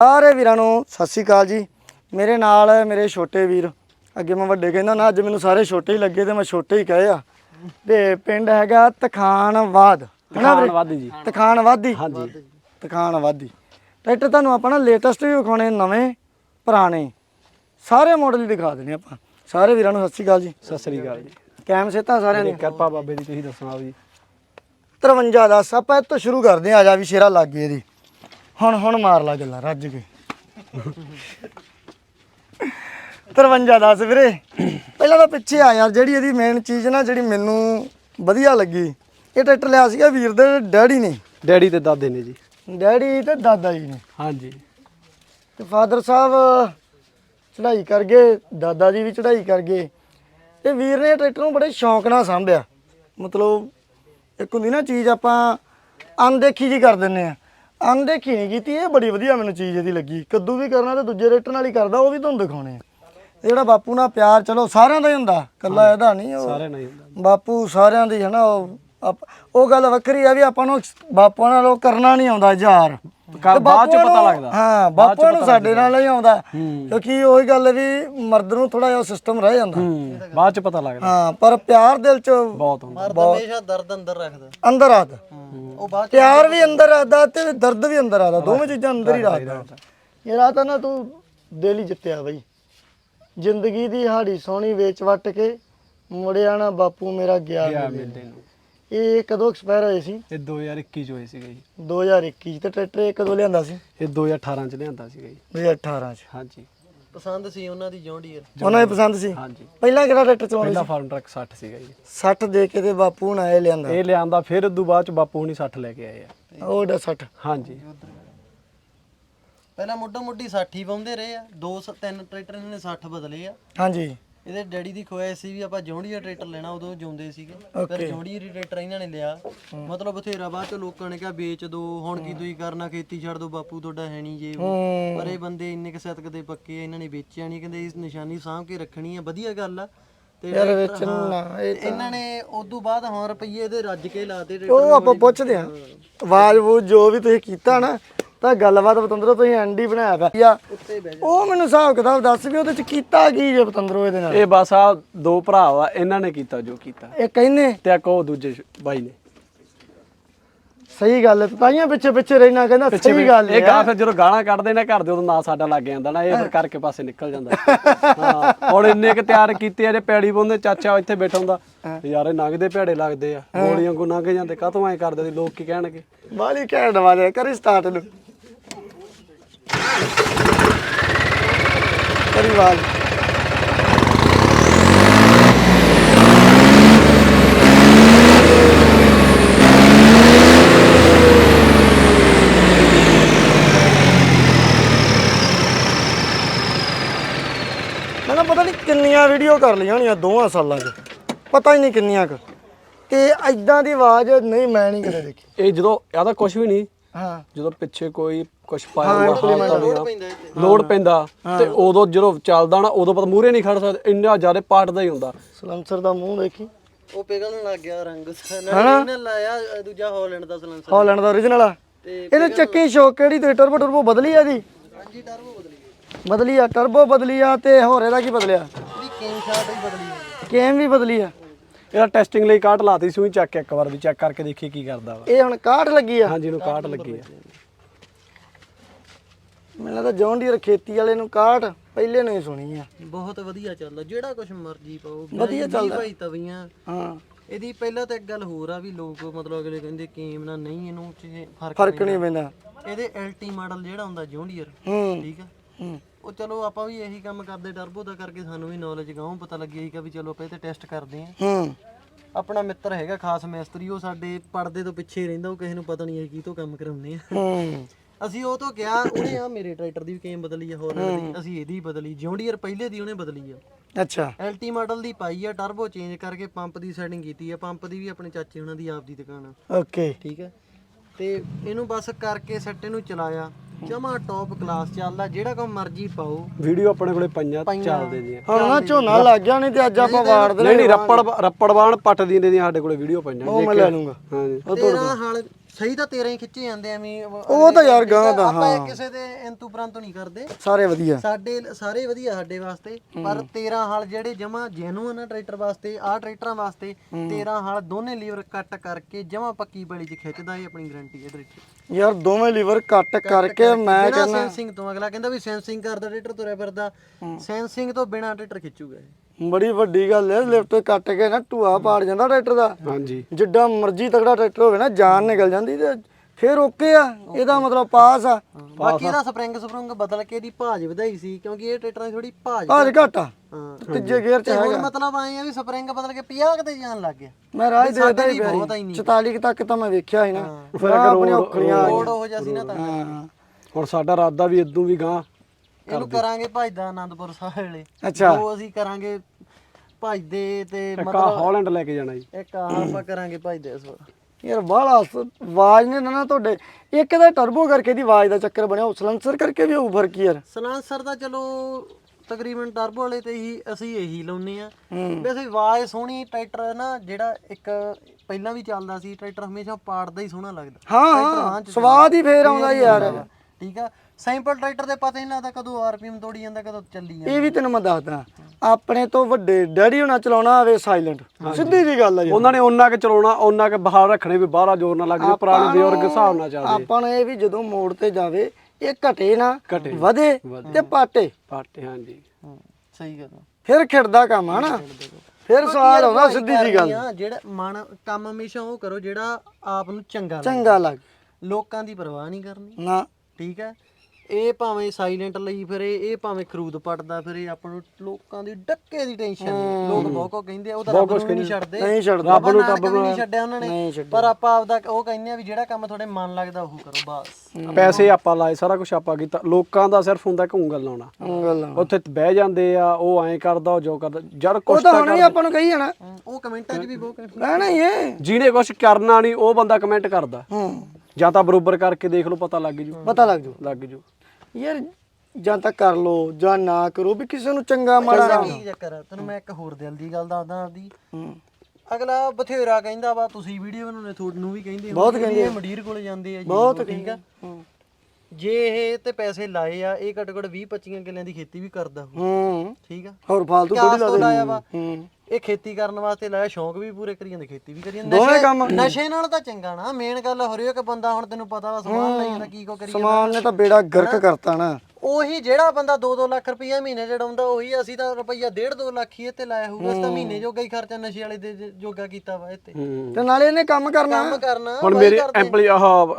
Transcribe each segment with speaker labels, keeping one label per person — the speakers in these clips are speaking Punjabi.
Speaker 1: ਸਾਰੇ ਵੀਰਾਂ ਨੂੰ ਸਤਿ ਸ਼੍ਰੀ ਅਕਾਲ ਜੀ। ਮੇਰੇ ਨਾਲ ਮੇਰੇ ਛੋਟੇ ਵੀਰ ਅੱਗੇ ਮੈਂ ਵੱਡੇ ਕਹਿੰਦਾ ਨਾ ਅੱਜ ਮੈਨੂੰ ਸਾਰੇ ਛੋਟੇ ਹੀ ਲੱਗੇ ਤੇ ਮੈਂ ਛੋਟੇ ਹੀ ਕਹੇ ਆ। ਤੇ ਪਿੰਡ ਹੈਗਾ ਤਖਾਨਵਾਦ?
Speaker 2: ਤਖਾਨਵਾਦੀ ਜੀ।
Speaker 1: ਤਖਾਨਵਾਦੀ।
Speaker 2: ਹਾਂਜੀ।
Speaker 1: ਤਖਾਨਵਾਦੀ। ਟਰੈਕਟਰ ਤੁਹਾਨੂੰ ਆਪਾਂ ਨਾ ਲੇਟੈਸਟ ਵੀ ਵਿਖਾਉਣੇ ਨਵੇਂ ਪੁਰਾਣੇ। ਸਾਰੇ ਮਾਡਲ ਹੀ ਦਿਖਾ ਦੇਣੇ ਆਪਾਂ। ਸਾਰੇ ਵੀਰਾਂ ਨੂੰ ਸਤਿ ਸ਼੍ਰੀ ਅਕਾਲ ਜੀ।
Speaker 2: ਸਤਿ ਸ੍ਰੀ ਅਕਾਲ ਜੀ।
Speaker 1: ਕੈਮ ਸੇਤਾ ਸਾਰਿਆਂ ਦੀ
Speaker 2: ਕਿਰਪਾ ਬਾਬੇ ਦੀ ਤੁਸੀਂ ਦੱਸਣਾ ਜੀ
Speaker 1: 53 ਦਾ ਆਪਾਂ ਇਹ ਤੋਂ ਸ਼ੁਰੂ ਕਰਦੇ ਹਾਂ ਆ ਜਾ ਵੀ ਸ਼ੇਰਾ ਲੱਗ ਗਈ ਇਹਦੀ। ਹੁਣ ਹੁਣ ਮਾਰ ਲਾ ਗੱਲਾਂ ਰੱਜ ਕੇ। 53 ਦੱਸ ਵੀਰੇ। ਪਹਿਲਾਂ ਤਾਂ ਪਿੱਛੇ ਆ ਯਾਰ ਜਿਹੜੀ ਇਹਦੀ ਮੇਨ ਚੀਜ਼ ਨਾ ਜਿਹੜੀ ਮੈਨੂੰ ਵਧੀਆ ਲੱਗੀ ਇਹ ਟਰੈਕਟਰ ਲਿਆ ਸੀਗਾ ਵੀਰ ਦੇ ਡੈਡੀ ਨੇ।
Speaker 2: ਡੈਡੀ ਤੇ ਦਾਦੇ ਨੇ ਜੀ।
Speaker 1: ਡੈਡੀ ਤੇ ਦਾਦਾ ਜੀ ਨੇ।
Speaker 2: ਹਾਂਜੀ।
Speaker 1: ਤੇ ਫਾਦਰ ਸਾਹਿਬ ਚੜ੍ਹਾਈ ਕਰ ਗਏ ਦਾਦਾ ਜੀ ਵੀ ਚੜ੍ਹਾਈ ਕਰ ਗਏ। ਤੇ ਵੀਰ ਨੇ ਟਰੈਕਟਰ ਨੂੰ ਬੜੇ ਸ਼ੌਂਕ ਨਾਲ ਸਾਂਭਿਆ। ਮਤਲਬ ਇੱਕ ਹੁੰਦੀ ਨਾ ਚੀਜ਼ ਆਪਾਂ ਅਣਦੇਖੀ ਜੀ ਕਰ ਦਿੰਨੇ ਆ। ਅਣਦੇਖੀ ਨਹੀਂ ਕੀਤੀ ਇਹ ਬੜੀ ਵਧੀਆ ਮੈਨੂੰ ਚੀਜ਼ ਇਹਦੀ ਲੱਗੀ। ਕੱਦੂ ਵੀ ਕਰਨਾ ਤੇ ਦੂਜੇ ਟਰੈਕਟਰ ਨਾਲ ਹੀ ਕਰਦਾ ਉਹ ਵੀ ਤੁਹਾਨੂੰ ਦਿਖਾਉਣੇ ਆ। ਜਿਹੜਾ ਬਾਪੂ ਨਾਲ ਪਿਆਰ ਚਲੋ ਸਾਰਿਆਂ ਦਾ ਹੀ ਹੁੰਦਾ ਕੱਲਾ ਇਹਦਾ ਨਹੀਂ ਉਹ
Speaker 2: ਸਾਰੇ ਨਹੀਂ ਹੁੰਦਾ।
Speaker 1: ਬਾਪੂ ਸਾਰਿਆਂ ਦੀ ਹਨਾ ਉਹ ਆਪ- ਉਹ ਗੱਲ ਵੱਖਰੀ ਆ ਵੀ ਆਪਾਂ ਨੂੰ ਬਾਪੂ ਨਾਲ ਉਹ ਕਰਨਾ ਨਹੀਂ ਆਉਂਦਾ ਯਾਰ। ਤੇ
Speaker 2: ਬਾਅਦ ਚ ਪਤਾ ਲੱਗਦਾ।
Speaker 1: ਹਾਂ ਬਾਪੂ ਨੂੰ ਸਾਡੇ ਨਾਲ ਹੀ ਆਉਂਦਾ। ਕਿਉਂਕਿ ਉਹੀ ਗੱਲ ਵੀ ਮਰਦ ਨੂੰ ਥੋੜਾ ਜਿਹਾ ਸਿਸਟਮ ਰਹਿ ਜਾਂਦਾ।
Speaker 2: ਬਾਅਦ ਚ ਪਤਾ ਲੱਗਦਾ।
Speaker 1: ਹਾਂ ਪਰ ਪਿਆਰ ਦਿਲ ਚ
Speaker 2: ਬਹੁਤ ਹੁੰਦਾ।
Speaker 3: ਮਰਦ ਹਮੇਸ਼ਾ ਦਰਦ ਅੰਦਰ ਰੱਖਦਾ।
Speaker 1: ਅੰਦਰ ਆਦਾ
Speaker 3: ਉਹ ਬਾਅਦ
Speaker 1: ਪਿਆਰ ਵੀ ਅੰਦਰ ਆਦਾ ਤੇ ਦਰਦ ਵੀ ਅੰਦਰ ਆਦਾ। ਦੋਵੇਂ ਚੀਜ਼ਾਂ ਅੰਦਰ ਹੀ ਰੱਖਦਾ ਇਹ ਰਾਤ ਨਾ ਤੂੰ ਦਿਲ ਹੀ ਜਿੱਤਿਆ ਬਈ। ਜ਼ਿੰਦਗੀ ਦੀ ਹਾੜੀ ਸੋਹਣੀ ਵੇਚ ਵੱਟ ਕੇ ਮੁੜਿਆ ਨਾ ਬਾਪੂ ਮੇਰਾ ਗਿਆ
Speaker 2: ਗਿਆ
Speaker 1: ਮਿਲੇ।
Speaker 2: ਮਿਲਦੇ ਨੂੰ।
Speaker 1: ਇਹ ਕਦੋਂ ਐਕਸਪਾਇਰ ਹੋਏ ਸੀ?
Speaker 2: ਇਹ 2021 ਚ ਹੋਏ ਸੀਗੇ ਜੀ।
Speaker 1: 2021 ਚ ਤੇ ਟਰੈਕਟਰ ਇਹ ਕਦੋਂ ਲਿਆਂਦਾ ਸੀ?
Speaker 2: ਇਹ 2018 ਚ ਲਿਆਂਦਾ ਸੀਗਾ ਜੀ।
Speaker 1: 2018 ਚ।
Speaker 2: ਹਾਂਜੀ।
Speaker 3: ਪਸੰਦ ਸੀ ਉਹਨਾਂ ਦੀ ਜੌਂਡੀਅਰ?
Speaker 1: ਉਹਨਾਂ ਨੂੰ ਪਸੰਦ ਸੀ?
Speaker 2: ਹਾਂਜੀ।
Speaker 1: ਪਹਿਲਾਂ ਕਿਹੜਾ ਟਰੈਕਟਰ ਚਲਾਉਂਦੇ
Speaker 2: ਪਹਿਲਾ
Speaker 1: ਸੀ?
Speaker 2: ਫਾਰਮ ਟਰੱਕ 60 ਸੀਗਾ ਜੀ।
Speaker 1: 60 ਦੇ ਕੇ ਤੇ ਬਾਪੂ ਨਾਲ ਇਹ ਲਿਆਂਦਾ।
Speaker 2: ਇਹ ਲਿਆਂਦਾ ਫਿਰ ਉਦੋਂ ਬਾਅਦ ਚ ਬਾਪੂ ਹੁਣੀ 60 ਲੈ ਕੇ ਆਏ ਆ।
Speaker 1: ਉਹ ਡਾ 60
Speaker 2: ਹਾਂਜੀ।
Speaker 3: ਪਹਿਲਾਂ ਮੁੱਢਾ ਮੁੱਢੀ 60 ਹੀ ਪਾਉਂਦੇ ਰਹੇ ਆ। ਦੋ ਸ- ਤਿੰਨ ਟਰੈਕਟਰ ਇਹਨਾਂ ਨੇ 60 ਬਦਲੇ ਆ।
Speaker 1: ਹਾਂਜੀ।
Speaker 3: ਇਹਦੇ ਡੈਡੀ ਦੀ ਖੁਆਇਸ਼ ਸੀ ਵੀ ਆਪਾਂ ਜੌਂਡੀਅਰ ਟਰੈਕਟਰ ਲੈਣਾ ਉਦੋਂ ਜਿਉਂਦੇ ਸੀਗੇ। ਫਿਰ ਜੌਂਡੀਅਰ ਹੀ ਟਰੈਕਟਰ ਇਹਨਾਂ ਨੇ ਲਿਆ। ਮਤਲਬ ਬਥੇਰਾ ਬਾਅਦ ਚ ਲੋਕਾਂ ਨੇ ਕਿਹਾ ਵੇਚ ਦੋ ਹੁਣ ਕੀ ਤੁਸੀਂ ਕਰਨਾ ਖੇਤੀ ਛੱਡ ਦੋ ਬਾਪੂ ਤੁਹਾਡਾ ਹੈ ਨਹੀਂ ਜੇ ਉਹ।
Speaker 1: ਹੂੰ।
Speaker 3: ਪਰ ਇਹ ਬੰਦੇ ਇੰਨੇ ਕੁ ਸਤਕ ਦੇ ਪੱਕੇ ਆ, ਇਹਨਾਂ ਨੇ ਵੇਚਿਆ ਨਹੀਂ ਕਹਿੰਦੇ ਇਸ ਨਿਸ਼ਾਨੀ ਸਾਂਭ ਕੇ ਰੱਖਣੀ ਆ ਵਧੀਆ ਗੱਲ ਆ। ਤੇ
Speaker 1: ਯਾਰ
Speaker 3: tractor,
Speaker 1: ਵਿੱਚ
Speaker 3: ਹਾਂ,
Speaker 1: ਨਾ ਇਹ
Speaker 3: ਇਹਨਾਂ ਨੇ ਉਦੋਂ ਬਾਅਦ ਹੁਣ ਰੁਪਈਏ ਇਹਦੇ ਰੱਜ ਕੇ ਲਾਤੇ
Speaker 1: ਉਹ ਆਪਾਂ ਪੁੱਛਦੇ ਆ ਆਵਾਜ਼ ਉਹ ਜੋ ਵੀ ਤੁਸੀਂ ਕੀਤਾ ਨਾ ਤਾਂ ਗੱਲਬਾਤ ਪਤੰਦਰੋ ਤੁਸੀਂ ਐਂਡੀ ਬਣਾਇਆ ਪਿਆ। ਉਹ ਮੈਨੂੰ ਹਿਸਾਬ ਕਿਤਾਬ ਦੱਸ ਵੀ ਉਹਦੇ ਚ ਕੀਤਾ ਕੀ ਜੇ ਪਤੰਦਰੋ ਇਹਦੇ ਨਾਲ?
Speaker 2: ਇਹ ਬਸ ਆ ਦੋ ਭਰਾ ਵਾ ਇਹਨਾਂ ਨੇ ਕੀਤਾ ਜੋ ਕੀਤਾ।
Speaker 1: ਇਹ ਕਹਿੰਦੇ?
Speaker 2: ਤੇ ਇੱਕ ਉਹ ਦੂਜੇ ਬਾਈ ਨੇ।
Speaker 1: ਸਹੀ ਗੱਲ ਹੈ ਤਾਈਆਂ ਪਿੱਛੇ ਪਿੱਛੇ ਰਹਿਣਾ ਕਹਿੰਦਾ ਸਹੀ ਗੱਲ
Speaker 2: ਇਹ
Speaker 1: ਹੈ
Speaker 2: ਗਾ ਫਿਰ ਜਦੋਂ ਗਾਲਾਂ ਕੱਢਦੇ ਨੇ ਘਰ ਦੇ ਉਦੋਂ ਨਾਂ ਸਾਡਾ ਲੱਗ ਜਾਂਦਾ ਨਾ ਇਹ ਫਿਰ ਕਰਕੇ ਪਾਸੇ ਨਿਕਲ ਜਾਂਦਾ। ਹਾਂ ਹੁਣ ਇੰਨੇ ਕ ਤਿਆਰ ਕੀਤੇ ਆ ਜੇ ਪੈੜੀ ਪਾਉਂਦੇ ਚਾਚਾ ਇੱਥੇ ਬੈਠਾ ਹੁੰਦਾ। ਯਾਰ ਇਹ ਨੰਗਦੇ ਭੇੜੇ ਲੱਗਦੇ ਆ। ਗੋਲੀਆਂ ਕੋ ਲੰਘ ਜਾਂਦੇ ਕਾਹਤੋਂ ਐ ਕਰਦੇ ਲੋਕ ਕੀ ਕਹਿਣਗੇ?
Speaker 1: ਬਾਲੀ ਘੈਂਟ ਵਾਲੇ ਕਰੀ ਸਟਾਰਟ ਨੂੰ ਆਵਾਜ਼ ਮੈਂ ਨਾ ਪਤਾ ਨਹੀਂ ਕਿੰਨੀਆਂ ਵੀਡੀਓ ਕਰ ਲਈਆਂ ਹੋਣੀਆਂ ਦੋਹਾਂ ਸਾਲਾਂ 'ਚ। ਪਤਾ ਹੀ ਨਹੀਂ ਕਿੰਨੀਆਂ ਕੁ। ਤੇ ਐਦਾਂ ਦੀ ਆਵਾਜ਼ ਨਹੀਂ ਮੈਂ ਨਹੀਂ ਕਦੇ ਦੇਖੀ।
Speaker 2: ਇਹ ਜਦੋਂ ਇਹਦਾ ਕੁਝ ਵੀ ਨਹੀਂ
Speaker 1: ਹਾਂ।
Speaker 2: ਜਦੋਂ ਪਿੱਛੇ ਕੋਈ ਕੁਝ ਪਾਇਆ ਹੁੰਦਾ
Speaker 3: ਲੋਡ ਪੈਂਦਾ ਇੱਥੇ।
Speaker 2: ਲੋਡ ਪੈਂਦਾ ਤੇ ਉਦੋਂ ਜਦੋਂ ਚੱਲਦਾ ਨਾ ਉਦੋਂ ਪਤਾ ਮੂਰੇ ਨਹੀਂ ਖੜ ਸਕਦਾ ਇੰਨਾ ਜ਼ਿਆਦਾ ਪਾਟਦਾ ਹੀ ਹੁੰਦਾ।
Speaker 1: ਸਲੰਸਰ ਦਾ ਮੂੰਹ ਦੇਖੀ।
Speaker 3: ਉਹ ਪਿਘਲਣ ਲੱਗ ਗਿਆ ਰੰਗ। ਇਹਨੇ ਲਾਇਆ ਦੂਜਾ ਹਾਲੈਂਡ ਦਾ ਸਲੈਂਸਰ।
Speaker 1: ਹਾਲੈਂਡ ਦਾ origignal ਆ।
Speaker 3: ਤੇ
Speaker 1: ਇਹਦੇ ਚੱਕੀ ਸ਼ੋਕ ਕਿਹੜੀ ਤੇ ਟਰਬੋ ਟਰਬੋ ਬਦਲੀ ਆ ਜੀ
Speaker 3: ਹਾਂਜੀ ਟਰਬੋ ਬਦਲੀ
Speaker 1: ਬਦਲੀ ਆ ਟਰਬੋ ਬਦਲੀ ਆ ਤੇ ਹੋਰ ਇਹਦਾ ਕੀ ਬਦਲਿਆ?
Speaker 3: ਕੇਮ ਸ਼ਾਟ ਹੀ ਬਦਲੀ ਹੈ
Speaker 1: ਕੇਮ ਵੀ ਬਦਲੀ ਆ।
Speaker 2: ਇਹਦਾ ਟੈਸਟਿੰਗ ਲਈ ਕਾਟ ਲਾਤੀ ਸੀ ਉਹੀ ਚੱਕ ਕੇ ਇੱਕ ਵਾਰ ਵੀ ਚੈੱਕ ਕਰਕੇ ਦੇਖੀ ਕੀ ਕਰਦਾ ਵਾ।
Speaker 1: ਇਹ ਹੁਣ ਕਾਠ ਲੱਗੀ ਆ?
Speaker 2: ਹਾਂਜੀ ਇਹਨੂੰ ਕਾਟ ਲੱਗੀ ਆ।
Speaker 1: ਮੈਨੂੰ ਲੱਗਦਾ ਜੌਨ ਡੀਅਰ ਖੇਤੀ ਵਾਲੇ ਨੂੰ ਕਾਠ ਪਹਿਲੇ ਨੂੰ ਹੀ ਸੁਣੀ ਆ।
Speaker 3: ਬਹੁਤ ਵਧੀਆ ਚੱਲਦਾ ਜਿਹੜਾ ਕੁਝ ਮਰਜ਼ੀ ਪਾਓ।
Speaker 1: ਵਧੀਆ ਚੱਲਦਾ।
Speaker 3: ਭਾਈ ਤਵੀਆਂ
Speaker 1: ਹਾਂ।
Speaker 3: ਇਹਦੀ ਪਹਿਲਾਂ ਤਾਂ ਇੱਕ ਗੱਲ ਹੋਰ ਆ ਵੀ ਲੋਕ ਮਤਲਬ ਅਗਲੇ ਕਹਿੰਦੇ ਕੇਮ ਨਾਲ ਨਹੀਂ ਇਹਨੂੰ ਚ ਫ਼ਰਕ
Speaker 1: ਫ਼ਰਕ ਨਹੀਂ ਪੈਂਦਾ।
Speaker 3: ਇਹਦੇ ਐਲਟੀ ਮਾਡਲ ਜਿਹੜਾ ਹੁੰਦਾ ਜੌਂਡੀਅਰ
Speaker 1: ਹੂੰ।
Speaker 3: ਠੀਕ ਆ?
Speaker 1: ਹੂੰ।
Speaker 3: ਉਹ ਚਲੋ ਆਪਾਂ ਵੀ ਇਹੀ ਕੰਮ ਕਰਦੇ ਟਰਬੋ ਦਾ ਕਰਕੇ ਸਾਨੂੰ ਵੀ ਨੌਲੇਜ ਗਾਉਂ ਪਤਾ ਲੱਗਿਆ ਸੀਗਾ ਵੀ ਚਲੋ ਆਪਾਂ ਇਹ ਤੇ ਟੈਸਟ ਕਰਦੇ ਆਂ।
Speaker 1: ਹੂੰ।
Speaker 3: ਆਪਣਾ ਮਿੱਤਰ ਹੈਗਾ ਖਾਸ ਮਿਸਤਰੀ ਉਹ ਸਾਡੇ ਪਰਦੇ ਤੋਂ ਪਿੱਛੇ ਰਹਿੰਦਾ ਉਹ ਕਿਸੇ ਨੂੰ ਪਤਾ ਨਹੀਂ ਹੈ ਕੀ ਤੋਂ ਕੰਮ ਕਰਾਉਂਦੇ ਆ।
Speaker 1: ਹੂੰ।
Speaker 3: ਅਸੀਂ ਉਹ ਤੋਂ ਕਿਹਾ ਉਹਨੇ ਆ ਮੇਰੇ ਟਰੈਕਟਰ ਦੀ ਵੀ ਕੇਮ ਬਦਲੀ ਆ ਹੋਰ ਦੀ ਅਸੀਂ ਇਹਦੀ ਬਦਲੀ ਜੌਂਡੀਅਰ ਪਹਿਲੇ ਦੀ ਉਹਨੇ ਬਦਲੀ ਆ।
Speaker 1: ਅੱਛਾ।
Speaker 3: ਐਲਟੀ ਮਾਡਲ ਦੀ ਪਾਈ ਆ ਟਰਬੋ ਚੇਂਜ ਕਰਕੇ ਪੰਪ ਦੀ ਸੈਟਿੰਗ ਕੀਤੀ ਆ ਪੰਪ ਦੀ ਵੀ ਆਪਣੇ ਚਾਚੇ ਉਹਨਾਂ ਦੀ ਆਪ ਦੀ ਦੁਕਾਨ ਆ।
Speaker 1: ਓਕੇ।
Speaker 3: ਠੀਕ ਹੈ ਤੇ ਇਹਨੂੰ ਬਸ ਕਰਕੇ ਸੈੱਟ ਨੂੰ ਚਲਾਇਆ। ਜਮਾ ਟੌਪ ਕਲਾਸ ਚੱਲਦਾ ਜਿਹੜਾ ਕੋ ਮਰਜ਼ੀ ਪਾਓ।
Speaker 2: ਵੀਡੀਓ ਆਪਣੇ ਕੋਲੇ ਪਈਆਂ ਚੱਲਦੇ ਦੀਆਂ
Speaker 1: ਹੁਣ ਨਾ। ਝੋਨਾ ਲੱਗ ਗਿਆ ਨਹੀਂ ਤੇ ਅੱਜ ਆਪਾਂ ਵਾੜ ਦੇ
Speaker 2: ਨਹੀਂ ਨਹੀਂ ਰੱਪੜ ਰੱਪੜ ਬਾਣ ਪੱਟ ਦੀਆਂ ਨੇ ਸਾਡੇ ਕੋਲੇ ਵੀਡੀਓ ਪਈਆਂ
Speaker 1: ਉਹ ਮੈਂ ਲੈ ਲੂੰਗਾ।
Speaker 2: ਹਾਂਜੀ।
Speaker 3: ਤੇਰਾ ਹਲ ਸਹੀ ਤਾਂ 13 ਹੀ ਖਿੱਚੇ ਜਾਂਦੇ ਐਵੇਂ
Speaker 1: ਉਹ ਤਾਂ ਯਾਰ ਗਾਂ ਦਾ,
Speaker 3: ਆਪਾਂ ਕਿਸੇ ਦੇ ਇੰਤੂ ਪ੍ਰੰਤੂ ਨਹੀਂ ਕਰਦੇ।
Speaker 1: ਸਾਰੇ ਵਧੀਆ।
Speaker 3: ਸਾਡੇ ਸਾਰੇ ਵਧੀਆ ਸਾਡੇ ਵਾਸਤੇ ਪਰ 13 ਹਲ ਜਿਹੜੇ ਜਮਾ ਜੈਨੂਨ ਆ ਟਰੈਕਟਰ ਵਾਸਤੇ ਆਹ ਟਰੈਕਟਰਾਂ ਵਾਸਤੇ 13 ਹਲ ਦੋਨੇ ਲੀਵਰ ਕੱਟ ਕਰਕੇ ਜਮਾ ਪੱਕੀ ਬਲੀ ਚ ਖਿੱਚਦਾ ਇਹ ਆਪਣੀ ਗਾਰੰਟੀ ਹੈ ਟਰੈਕਟਰ
Speaker 1: ਯਾਰ ਦੋਵੇਂ ਲੀਵਰ ਕੱਟ ਕਰਕੇ ਮੈਂ ਕਹਿੰਦਾ
Speaker 3: ਸੈਂਸਿੰਗ ਤੋਂ ਅਗਲਾ ਕਹਿੰਦਾ ਵੀ ਸੈਂਸਿੰਗ ਕਰਦਾ ਟਰੈਕਟਰ ਤੁਰਿਆ ਫਿਰਦਾ। ਸੈਂਸਿੰਗ ਤੋਂ ਬਿਨਾ ਟਰੈਕਟਰ ਖਿੱਚੂਗਾ ਇਹ।
Speaker 1: ਬੜੀ ਵੱਡੀ ਗੱਲ ਹੈ ਲਿਫਟ ਕੱਟ ਕੇ ਨਾ ਟੂਆ ਪਾੜ ਜਾਂਦਾ ਟਰੈਕਟਰ ਦਾ।
Speaker 2: ਹਾਂਜੀ।
Speaker 1: ਜਿੱਡਾ ਮਰਜ਼ੀ ਤਗੜਾ ਟਰੈਕਟਰ ਹੋਵੇ ਨਾ ਜਾਨ ਨਿਕਲ ਜਾਂਦੀ ਤੇ ਫਿਰ ਓਕੇ ਆ ਇਹਦਾ ਮਤਲਬ ਪਾਸ ਆ।
Speaker 3: ਬਾਕੀ ਇਹਦਾ ਸਪਰਿੰਗ ਸਪਰਿੰਗ ਬਦਲ ਕੇ ਇਹਦੀ ਭਾਜ ਵਧਾਈ ਸੀ ਕਿਉਂਕਿ ਇਹ ਟਰੈਕਟਰਾਂ ਦੀ ਥੋੜੀ ਭਾਜ
Speaker 1: ਭਾਜ ਘੱਟ ਆ। ਤੀਜੇ ਗੇਅਰ ਚ
Speaker 3: ਹੁਣ ਮਤਲਬ ਆਏ ਆ ਵੀ ਸਪਰਿੰਗ ਬਦਲ ਕੇ 50 ਕਿਤੇ ਜਾਣ ਲੱਗ ਗਿਆ।
Speaker 1: ਮੈਂ
Speaker 3: ਸਾਡੇ
Speaker 1: ਦੇਖਦਾ ਹੀ
Speaker 3: ਲਈ ਬਹੁਤ ਆ ਇੰਨੀ।
Speaker 1: 44 ਕੁ ਤੱਕ ਤਾਂ ਮੈਂ ਵੇਖਿਆ ਸੀ ਨਾ। ਫਿਰ ਆਪਣੀਆਂ ਔਖੜੀਆਂ ਆ
Speaker 3: ਰੋਡ ਹੋ ਜਾ ਸੀ ਨਾ ਤਾਂ।
Speaker 1: ਹਾਂ।
Speaker 2: ਹੁਣ ਸਾਡਾ ਇਰਾਦਾ ਵੀ ਇਦੋਂ ਵੀ ਗਾਂ
Speaker 3: ਇਹਨੂੰ ਕਰਾਂਗੇ ਭਜਦਾ ਆਨੰਦਪੁਰ ਸਾਹਿਬ ਵੇਲੇ।
Speaker 1: ਅੱਛਾ।
Speaker 3: ਉਹ ਅਸੀਂ ਕਰਾਂਗੇ ਭਜਦੇ ਤੇ
Speaker 2: ਇੱਕ
Speaker 3: ਮਤਲਬ
Speaker 2: ਆਹ ਹਾਲੈਂਡ ਲੈ ਕੇ ਜਾਣਾ ਜੀ।
Speaker 3: ਇੱਕ ਆਹ ਆਪਾਂ ਕਰਾਂਗੇ ਭਜਦੇ ਇਸ ਵਾਰ।
Speaker 1: ਯਾਰ ਬਾਹਲਾ ਸ- ਆਵਾਜ਼ ਨੇ ਨਾ ਨਾ ਤੁਹਾਡੇ। ਇੱਕ ਦਾ ਟਰਬੋ ਕਰਕੇ ਦੀ ਆਵਾਜ਼ ਦਾ ਚੱਕਰ ਬਣਿਆ ਉਹ ਸਲੈਂਸਰ ਕਰਕੇ ਵੀ ਹੋਊ ਫ਼ਰਕ ਯਾਰ।
Speaker 3: ਸਲਾਂਸਰ ਦਾ ਚਲੋ ਤਕਰੀਬਨ ਟਰਬੋ ਵਾਲੇ ਤੇ ਹੀ ਅਸੀਂ ਇਹੀ ਲਾਉਨੇ ਆ ਵੈਸੇ ਆਵਾਜ਼ ਸੋਹਣੀ ਟਰੈਕਟਰ ਨਾ ਜਿਹੜਾ ਇੱਕ ਪਹਿਲਾਂ ਵੀ ਚੱਲਦਾ ਸੀ ਟਰੈਕਟਰ ਹਮੇਸ਼ਾ ਪਾੜਦਾ ਹੀ ਸੋਹਣਾ ਲੱਗਦਾ।
Speaker 1: ਹਾਂ ਸਵਾਦ ਹੀ ਫੇਰ ਆਉਂਦਾ ਯਾਰ।
Speaker 3: ਠੀਕ ਆ? ਸਿੰਪਲ ਟਰੈਕਟਰ ਦੇ ਪਤਾ ਹੀ ਨਹੀਂ ਲੱਗਦਾ ਕਦੋਂ ਆਰਪੀਐਮ ਤੋੜੀ ਜਾਂਦਾ ਕਦੋਂ ਚੱਲੀ ਜਾਂਦਾ।
Speaker 1: ਇਹ ਵੀ ਤੈਨੂੰ ਮੈਂ ਦੱਸਦਾ ਆਪਣੇ ਤੋਂ ਵੱਡੇ ਡੈਡੀ ਹੋਣਾ ਚਲਾਉਣਾ ਆਵੇ ਸਾਇਲੈਂਟ ਸਿੱਧੀ ਜੀ ਗੱਲ ਆ
Speaker 2: ਉਹਨਾਂ ਨੇ ਉਹਨਾਂ ਕੇ ਚਲਾਉਣਾ ਉਹਨਾਂ ਕੇ ਬਾਹਰ ਰੱਖਣੇ ਵੀ ਬਾਹਰਾ ਜ਼ੋਰ ਨਾ ਲੱਗ ਜੇ ਪੁਰਾਣੇ ਬਜ਼ੁਰਗ ਹਿਸਾਬ ਨਾਲ ਚੱਲਦੇ।
Speaker 1: ਆਪਾਂ ਨੂੰ ਇਹ ਵੀ ਜਦੋਂ ਮੋੜ ਤੇ ਜਾਵੇ ਇਹ ਘਟੇ ਨਾ ਵਧੇ ਤੇ ਪਾਟੇ।
Speaker 2: ਪਾਟੇ ਹਾਂਜੀ।
Speaker 3: ਹੂੰ, ਸਹੀ ਗੱਲ।
Speaker 1: ਫਿਰ ਖਿੜਦਾ ਕੰਮ ਆ ਨਾ। ਫਿਰ ਸਵਾਦ ਆਉਂਦਾ ਸਿੱਧੀ ਜੀ ਗੱਲ।
Speaker 3: ਜਿਹੜਾ ਮਨ ਕੰਮ ਹਮੇਸ਼ਾ ਉਹ ਕਰੋ ਜਿਹੜਾ ਆਪ ਨੂੰ ਚੰਗਾ ਲੱਗੇ
Speaker 1: ਚੰਗਾ ਲੱਗ।
Speaker 3: ਲੋਕਾਂ ਦੀ ਪਰਵਾਹ ਨਹੀਂ ਕਰਨੀ।
Speaker 1: ਨਾ।
Speaker 3: ਠੀਕ ਹੈ ਇਹ ਭਾਵੇਂ ਸਾਇਲੈਂਟ ਲਈ ਫਿਰੇ ਇਹ ਭਾਵੇਂ ਖਰੂਦ ਪਟਦਾ ਫਿਰੇ ਆਪਾਂ ਨੂੰ ਲੋਕਾਂ ਦੀ ਡੱਕੇ ਦੀ ਟੈਨਸ਼ਨ ਨਹੀਂ ਲੋਕ ਬਹੁਤ ਕੋ ਕਹਿੰਦੇ ਆ ਉਹ ਤਾਂ ਰੱਬ ਨੂੰ ਨਹੀਂ ਛੱਡਦੇ।
Speaker 1: ਨਹੀਂ ਛੱਡਦਾ।
Speaker 3: ਰੱਬ ਨੂੰ ਵੀ ਨਹੀਂ ਛੱਡਿਆ ਉਹਨਾਂ
Speaker 1: ਨਹੀਂ
Speaker 3: ਨੇ। ਪਰ ਆਪਾਂ ਆਪਦਾ ਉਹ ਕਹਿੰਦੇ ਆ ਵੀ ਜਿਹੜਾ ਕੰਮ ਤੁਹਾਡੇ ਮਨ ਲੱਗਦਾ ਉਹ ਕਰੋ ਬਸ।
Speaker 2: ਪੈਸੇ ਆਪਾਂ ਲਾਏ ਸਾਰਾ ਕੁਝ ਆਪਾਂ ਕੀਤਾ। ਲੋਕਾਂ ਦਾ ਸਿਰਫ ਹੁੰਦਾ ਕਿ ਉਂਗਲ ਲਾਉਣਾ।
Speaker 1: ਉਹ ਗੱਲ। ਉਹ
Speaker 2: ਉੱਥੇ ਬਹਿ ਜਾਂਦੇ ਆ ਉਹ ਐਂ ਕਰਦਾ ਉਹ ਜੋ ਕਰਦਾ। ਯਾਰ ਕੁਛ
Speaker 1: ਤਾਂ ਹੁਣ ਵੀ ਆਪਾਂ ਨੂੰ ਕਹੀ ਜਾਣਾ।
Speaker 3: ਉਹ ਕਮੈਂਟਾਂ 'ਚ ਵੀ ਬਹੁਤ
Speaker 1: ਨਾ ਨਾ ਇਹ
Speaker 2: ਜਿਹਨੇ ਕੁਛ ਕਰਨਾ ਨਹੀਂ ਉਹ ਬੰਦਾ ਕਮੈਂਟ ਕਰਦਾ।
Speaker 1: ਹੂੰ।
Speaker 2: ਜਾਂ ਤਾਂ ਬਰੋਬਰ ਕਰਕੇ ਦੇਖ ਲਓ ਪਤਾ ਲੱਗ ਜੂ।
Speaker 1: ਪਤਾ ਲੱਗ ਜੂ।
Speaker 2: ਲੱਗ ਜੂ।
Speaker 1: ਯਾਰ ਜਾਂ ਤਾਂ ਕਰ ਲੋ ਜਾਂ ਨਾ ਕਰੋ ਵੀ ਕਿਸੇ ਨੂੰ ਚੰਗਾ ਮਾੜਾ ਨਾ
Speaker 3: ਕੀ ਚੱਕਰ ਆ ਤੈਨੂੰ ਮੈਂ ਇੱਕ ਹੋਰ ਦਿਲ ਦੀ ਗੱਲ ਦੱਸਦਾ ਆਪਦੀ।
Speaker 1: ਹੂੰ।
Speaker 3: ਅਗਲਾ ਬਥੇਰਾ ਕਹਿੰਦਾ ਵਾ ਤੁਸੀਂ ਵੀਡੀਓ ਬਣਾਉਣੇ ਤੁਹਾਨੂੰ ਵੀ ਕਹਿੰਦੇ ਹੋ
Speaker 1: ਬਹੁਤ ਕਹਿੰਦੇ
Speaker 3: ਮੰਡੀਰ ਕੋਲ ਜਾਂਦੇ ਆ ਜੀ
Speaker 1: ਬਹੁਤ
Speaker 3: ਉਹ, ਠੀਕ ਆ?
Speaker 1: ਹੂੰ।
Speaker 3: ਜੇ ਇਹ ਤੇ ਪੈਸੇ ਲਾਏ ਆ ਇਹ ਘੱਟੋ ਘੱਟ 20 25 ਕਿੱਲਿਆਂ ਦੀ ਖੇਤੀ ਵੀ ਕਰਦਾ ਹੋਊ।
Speaker 1: ਹੂੰ।
Speaker 3: ਠੀਕ ਆ?
Speaker 1: ਹੋਰ ਫਾਲਤੂ
Speaker 3: ਕਿਆਸ
Speaker 1: ਥੋੜੀ ਲਾ
Speaker 3: ਤੋਂ
Speaker 1: ਦੇ
Speaker 3: ਲਾਇਆ ਵਾ।
Speaker 1: ਹੂੰ।
Speaker 3: ਇਹ ਖੇਤੀ ਕਰਨ ਵਾਸਤੇ ਲਾਇਆ ਸ਼ੌਂਕ ਵੀ ਪੂਰੇ ਕਰੀ ਜਾਂਦੇ ਖੇਤੀ ਵੀ ਕਰੀ ਜਾਂਦੇ।
Speaker 1: ਦੋਵੇਂ
Speaker 3: ਨਸ਼ੇ-
Speaker 1: ਕੰਮ।
Speaker 3: ਨਸ਼ੇ ਨਾਲ ਤਾਂ ਚੰਗਾ ਨਾ ਮੇਨ ਗੱਲ ਹੋ ਰਹੀ ਹੈ ਕਿ ਬੰਦਾ ਹੁਣ ਤੈਨੂੰ ਪਤਾ ਵਾ ਸਮਾਨ ਲਈ ਜਾਂਦਾ ਕੀ ਕੋ ਕਰੀ ਜਾਂਦਾ।
Speaker 1: ਸਮਾਨ ਨੇ ਤਾਂ ਬੇੜਾ ਗਰਕ ਕਰਤਾ ਨਾ।
Speaker 3: ਉਹੀ ਜਿਹੜਾ ਬੰਦਾ 2-2 ਲੱਖ ਰੁਪਈਆ ਮਹੀਨੇ ਜੜਾਉਂਦਾ ਉਹੀ ਅਸੀਂ ਤਾਂ ਰੁਪਈਆ 1.5-2 ਲੱਖ ਹੀ ਤੇ ਲਾਇਆ ਹੋਊਗਾ। ਅਸੀਂ ਤਾਂ ਮਹੀਨੇ ਜੋਗਾ ਹੀ ਖਰਚਾ ਨਸ਼ੇ ਵਾਲੇ ਦੇ ਜ- ਜੋਗਾ ਕੀਤਾ ਵਾ ਇਹ ਤੇ
Speaker 1: ਨਾਲੇ ਇਹਨੇ ਕੰਮ ਕਰਨਾ।
Speaker 3: ਕੰਮ ਕਰਨਾ
Speaker 2: ਹੁਣ ਮੇਰੇ। ਐਂਪਲੀ ਆਹ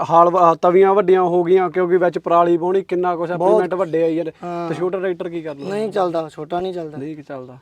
Speaker 2: ਹਾਲ ਆਹ ਤਵੀਆਂ ਵੱਡੀਆਂ ਹੋ ਗਈਆਂ ਕਿਉਂਕਿ ਵਿੱਚ ਪਰਾਲੀ ਬੋਣੀ ਕਿੰਨਾ ਕੁਛ ਇੰਪਲੀਮੈਂਟ ਵੱਡੇ ਆ ਯਾਰ। ਤੇ ਛੋਟਾ ਟਰੈਕਟਰ ਕੀ ਕਰ ਲੂ
Speaker 1: ਨਹੀਂ ਚੱਲਦਾ ਛੋਟਾ ਨਹੀਂ ਚੱਲਦਾ।
Speaker 2: ਨਹੀਂ ਚੱਲਦਾ।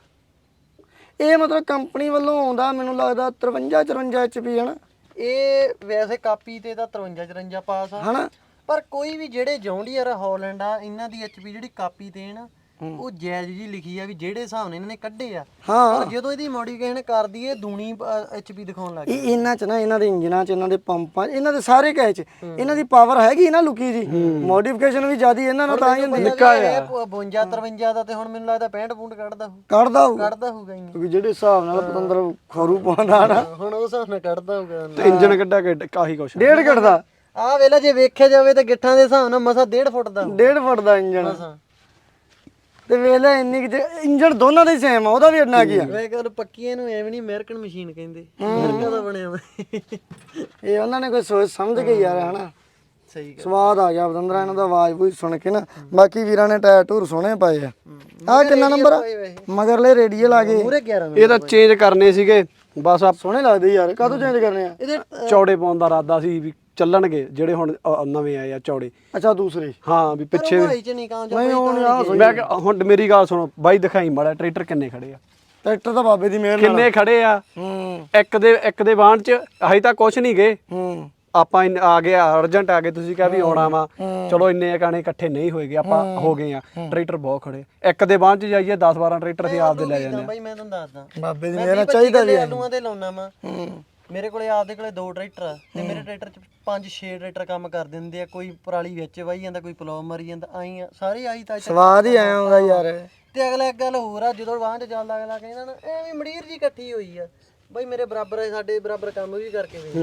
Speaker 1: ਇਹ ਮਤਲਬ ਕੰਪਨੀ ਵੱਲੋਂ ਆਉਂਦਾ ਮੈਨੂੰ ਲੱਗਦਾ 53 54 ਐਚਪੀ ਹਨਾ?
Speaker 3: ਇਹ ਵੈਸੇ ਕਾਪੀ ਤੇ ਤਾਂ 53 54 ਪਾਸ ਆ।
Speaker 1: ਹਨਾ?
Speaker 3: ਪਰ ਕੋਈ ਵੀ ਜਿਹੜੇ ਜੌਂਡੀਅਰ ਹਾਲੈਂਡ ਆ ਇਹਨਾਂ ਦੀ ਐਚਪੀ ਜਿਹੜੀ ਕਾਪੀ ਨਾ ਉਹ ਜਾਇਜ਼ ਜੀ ਲਿਖੀ ਆ ਵੀ ਜਿਹੜੇ ਹਿਸਾਬ ਨਾਲ ਇਹਨਾਂ ਨੇ ਕੱਢੇ ਆ
Speaker 1: ਹਾਂ।
Speaker 3: ਪਰ ਜਦੋਂ ਇਹਦੀ ਮੋਡੀਫਿਕੇਸ਼ਨ ਕਰਦੀ ਏ ਦੂਣੀ ਐਚਪੀ ਦਿਖਾਉਣ ਲੱਗ
Speaker 1: ਇਹ ਇਹਨਾਂ ਚ ਨਾ ਇਹਨਾਂ ਦੇ ਇੰਜਨਾਂ ਚ ਇਹਨਾਂ ਦੇ ਪੰਪਾਂ 'ਚ ਇਹਨਾਂ ਦੇ ਸਾਰੇ ਕਹੇ ਚ। ਇਹਨਾਂ ਦੀ ਪਾਵਰ ਹੈਗੀ ਨਾ ਲੁਕੀ ਜੀ। ਮੋਡੀਫਿਕੇਸ਼ਨ ਵੀ ਜ਼ਿਆਦੀ ਇਹਨਾਂ ਨਾਲ ਤਾਂ ਹੀ ਹੁੰਦੀ
Speaker 3: ਨਿੱਕਾ ਆ। 52 53 ਦਾ ਤੇ ਹੁਣ ਮੈਨੂੰ ਲੱਗਦਾ 65 ਪੁੰਡ ਕੱਢਦਾ ਹੋਊ।
Speaker 1: ਕੱਢਦਾ ਹੋਊ
Speaker 3: ਕੱਢਦਾ ਹੋਊਗਾ ਇੰਨੀ
Speaker 1: ਕਿਉਂਕਿ ਜਿਹੜੇ ਹਿਸਾਬ ਨਾਲ ਪਤੰਦਰ ਖਰੂ ਪਾਉਂਦਾ ਨਾ।
Speaker 3: ਹੁਣ ਉਸ ਹਿਸਾਬ ਨਾਲ ਕੱਢਦਾ ਹੋਊਗਾ
Speaker 2: ਤੇ ਇੰਜਨ ਕੱਢਾ ਕੇ ਕਾਹੀ ਕੁਛ।
Speaker 1: ਡੇਢ ਘੜਦਾ
Speaker 3: ਆਹ ਵੇਲਾ ਜੇ ਵੇਖਿਆ ਜਾਵੇ ਤਾਂ ਗਿੱਠਾਂ ਦੇ ਹਿਸਾਬ ਨਾਲ ਮਸਾ 1.5 ਫੁੱਟ ਦਾ
Speaker 1: ਡੇਢ ਫੁੱਟ ਦਾ ਇੰਜਨ। ਤੇ ਵੇਖ ਲੈ ਇੰਨੀ ਕੁ ਜੇ ਇੰਜਨ ਦੋਨਾਂ ਦਾ ਸੇਮ ਆ ਉਹਦਾ ਵੀ ਇੰਨਾ ਕੀ ਆ?
Speaker 3: ਮੈਂ ਕਹਿੰਦਾ ਪੱਕੀਆਂ ਨੂੰ ਐਵੇਂ ਨਹੀਂ ਅਮਰੀਕਨ ਮਸ਼ੀਨ ਕਹਿੰਦੇ। ਅਮਰੀਕਾ ਦਾ ਬਣਿਆ ਵਾ
Speaker 1: ਇਹ ਉਹਨਾਂ ਨੇ ਕੋਈ ਸੋਚ ਸਮਝ ਕੇ ਯਾਰ ਹਨਾ?
Speaker 3: ਸਹੀ ਗੱਲ।
Speaker 1: ਸਵਾਦ ਆ ਗਿਆ ਬਦੰਦਰਾ ਇਹਨਾਂ ਦਾ ਆਵਾਜ਼ ਵੀ ਸੁਣ ਕੇ ਨਾ। ਬਾਕੀ ਵੀਰਾਂ ਨੇ ਟਾਇਰ ਟੂਰ ਸੋਹਣੇ ਪਾਏ ਆ। ਆ ਕਿੰਨਾ ਨੰਬਰ ਆ। ਮਗਰਲੇ ਰੇਡੀਅਲ ਆ ਗਏ
Speaker 3: ਪੂਰੇ 11
Speaker 2: ਇਹ ਤਾਂ ਚੇਂਜ ਕਰਨੇ ਸੀਗੇ ਬਸ ਆ
Speaker 1: ਸੋਹਣੇ ਲੱਗਦੇ ਯਾਰ ਕਾਹਤੋਂ ਚੇਂਜ ਕਰਨੇ ਆ?
Speaker 3: ਇਹਦੇ
Speaker 2: ਚੌੜੇ ਪਾਉਣ ਦਾ ਇਰਾਦਾ ਸੀ ਵੀ ਚੱਲਣਗੇ ਜਿਹੜੇ ਹੁਣ ਅ, ਨਵੇਂ ਆਏ ਆ ਚੌੜੇ।
Speaker 1: ਅੱਛਾ ਦੂਸਰੇ।
Speaker 2: ਹਾਂ ਵੀ ਪਿੱਛੇ
Speaker 3: ਭਾਈ ਚ ਨਹੀਂ ਕਾਂ
Speaker 1: ਨਹੀਂ ਹੁਣ ਆ
Speaker 2: ਮੈਂ ਕਿਹਾ, ਹੁਣ ਮੇਰੀ ਗੱਲ ਸੁਣੋ ਬਾਈ ਦਿਖਾਈ ਮੜਾ ਟਰੈਕਟਰ ਕਿੰਨੇ ਖੜੇ ਆ?
Speaker 1: ਟਰੈਕਟਰ ਤਾਂ ਬਾਬੇ ਦੀ ਮਿਹਰ ਨਾਲ।
Speaker 2: ਕਿੰਨੇ ਖੜੇ ਆ?
Speaker 1: ਹੂੰ।
Speaker 2: ਇੱਕ ਦੇ ਇੱਕ ਦੇ ਬਾਣ ਚ ਹਜੇ ਤਾਂ ਕੁਛ ਨਹੀਂ ਗਏ।
Speaker 1: ਹੂੰ।
Speaker 2: ਆਪਾਂ ਇੰਨ- ਆ ਗਏ ਅਰਜੈਂਟ ਆ ਗਏ ਤੁਸੀਂ ਕਿਹਾ ਵੀ ਆਉਣਾ ਵਾ। ਚਲੋ ਇੰਨੇ ਗਾਣੇ ਇਕੱਠੇ ਨਹੀਂ ਹੋਏਗੇ ਆਪਾਂ ਹੋ। ਗਏ ਆ। ਟਰੈਕਟਰ ਬਹੁਤ ਖੜੇ। ਇੱਕ ਦੇ ਬਾਣ ਚ ਜਾਈਏ 10 12 ਟਰੈਕਟਰ ਅਸੀਂ ਆਪਦੇ ਲੈ ਜਾਂਦੇ ਆ।
Speaker 3: ਬਾਈ ਮੈਂ ਤੁਹਾਨੂੰ ਦੱਸਦਾ।
Speaker 1: ਬਾਬੇ ਦੀ ਮਿਹਰ ਨਾਲ
Speaker 3: 20
Speaker 1: ਚਾਹੀਦਾ ਵੀ।
Speaker 3: ਆਲੂਆਂ ਦੇ ਲਾਉਣਾ ਵਾ।
Speaker 1: ਹੂੰ।
Speaker 3: ਮੇਰੇ ਕੋਲੇ ਆਪਦੇ ਕੋਲੇ ਦੋ ਟਰੈਕਟਰ ਆ ਤੇ ਮੇਰੇ ਟਰੈਕਟਰ ਚ ਪੰਜ ਛੇ ਟਰੈਕਟਰ ਕੰਮ ਕਰ ਦਿੰਦੇ ਆ ਕੋਈ ਪਰਾਲੀ ਵਿੱਚ ਵਾਈ ਜਾਂਦਾ ਕੋਈ ਪਲੋ ਮਰੀ ਜਾਂਦਾ ਆਈ ਆ ਸਾਰੇ ਆਈ ਤਾਂ
Speaker 1: ਸਵਾਦ ਹੀ ਆਇਆ ਹੁੰਦਾ ਯਾਰ।
Speaker 3: ਤੇ ਅਗਲਾ ਇੱਕ ਗੱਲ ਹੋਰ ਆ ਜਦੋਂ ਵਾਹਨ ਚ ਚੱਲਦਾ ਅਗਲਾ ਕਹਿੰਦਾ ਨਾ ਐਵੇਂ ਮੜੀਰ ਜੀ ਇਕੱਠੀ ਹੋਈ ਆ। ਬਈ ਮੇਰੇ ਬਰਾਬਰ ਸਾਡੇ ਬਰਾਬਰ ਕੰਮ ਵੀ ਕਰਕੇ ਵੇਖ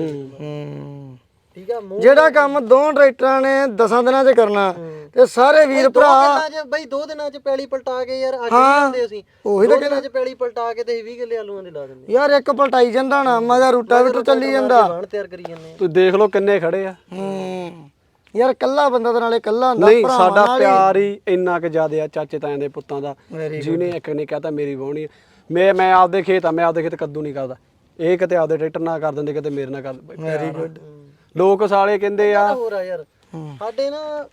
Speaker 1: ਹੂੰ।
Speaker 3: ਠੀਕ ਆ ਮੂੰਹ
Speaker 1: ਜਿਹੜਾ ਕੰਮ ਦੋ ਟਰੈਕਟਰਾਂ ਨੇ 10 ਦਿਨਾਂ 'ਚ ਕਰਨਾ ਤੇ ਸਾਰੇ ਵੀਰ
Speaker 3: ਦੋ
Speaker 1: ਭਰਾ
Speaker 3: ਦਿਨਾਂ 'ਚ ਬਈ ਦੋ ਦਿਨਾਂ 'ਚ ਪੈਲੀ ਪਲਟਾ ਕੇ ਯਾਰ ਅੱਜ ਨਹੀਂ ਹੁੰਦੇ ਅਸੀਂ।
Speaker 1: ਉਹੀ
Speaker 3: ਦੋ ਦਿਨਾਂ 'ਚ ਪੈਲੀ ਪਲਟਾ ਕੇ ਤੇ 20 ਕਿੱਲੇ ਆਲੂਆਂ ਦੇ ਲਾ ਦਿੰਦੇ
Speaker 1: ਯਾਰ ਇੱਕ ਪਲਟਾਈ ਜਾਂਦਾ ਨਾ ਮਗਰ ਰੂਟਾਵੀਟਰ ਚੱਲੀ ਜਾਂਦਾ।
Speaker 3: ਬਾਣ ਤਿਆਰ ਕਰੀ ਜਾਂਦੇ ਆ
Speaker 2: ਤੁਸੀਂ ਦੇਖ ਲਓ ਕਿੰਨੇ ਖੜੇ ਆ।
Speaker 1: ਹੂੰ। ਯਾਰ ਕੱਲਾ ਬੰਦਾ ਤਾਂ ਨਾਲੇ ਕੱਲਾ ਹੁੰਦਾ
Speaker 2: ਨਹੀਂ
Speaker 1: ਭਰਾਵਾਂ
Speaker 2: ਸਾਡਾ
Speaker 1: ਨਾਲ ਹੀ।
Speaker 2: ਪਿਆਰ ਹੀ ਇੰਨਾ ਕੁ ਜ਼ਿਆਦਾ ਆ ਚਾਚੇ ਤਾਇਆਂ ਦੇ ਪੁੱਤਾਂ ਦਾ। ਜਿਹਨੇ ਇੱਕ ਨੇ ਕਹਤਾ ਮੇਰੀ ਵਾਹੁਣੀ ਆ। ਮੈਂ ਮੈਂ ਆਪਦੇ ਖੇਤ ਆ ਮੈਂ ਆਪਦੇ ਖੇਤ ਕੱਦੂ ਨਹੀਂ ਕਰਦਾ। ਇਹ ਕਿਤੇ ਆਪਦੇ ਟਰੈਕਟਰ ਨਾਲ ਕਰ ਦਿੰਦੇ ਕਿਤੇ ਮੇਰੇ ਨਾਲ ਕਰ ਵੈਰੀ ਗੁੱਡ ਲੋਕ ਸਾਲੇ ਕਹਿੰਦੇ ਆ।
Speaker 3: ਹੋਰ ਆ ਯਾਰ। ਸਾਡੇ ਨਾ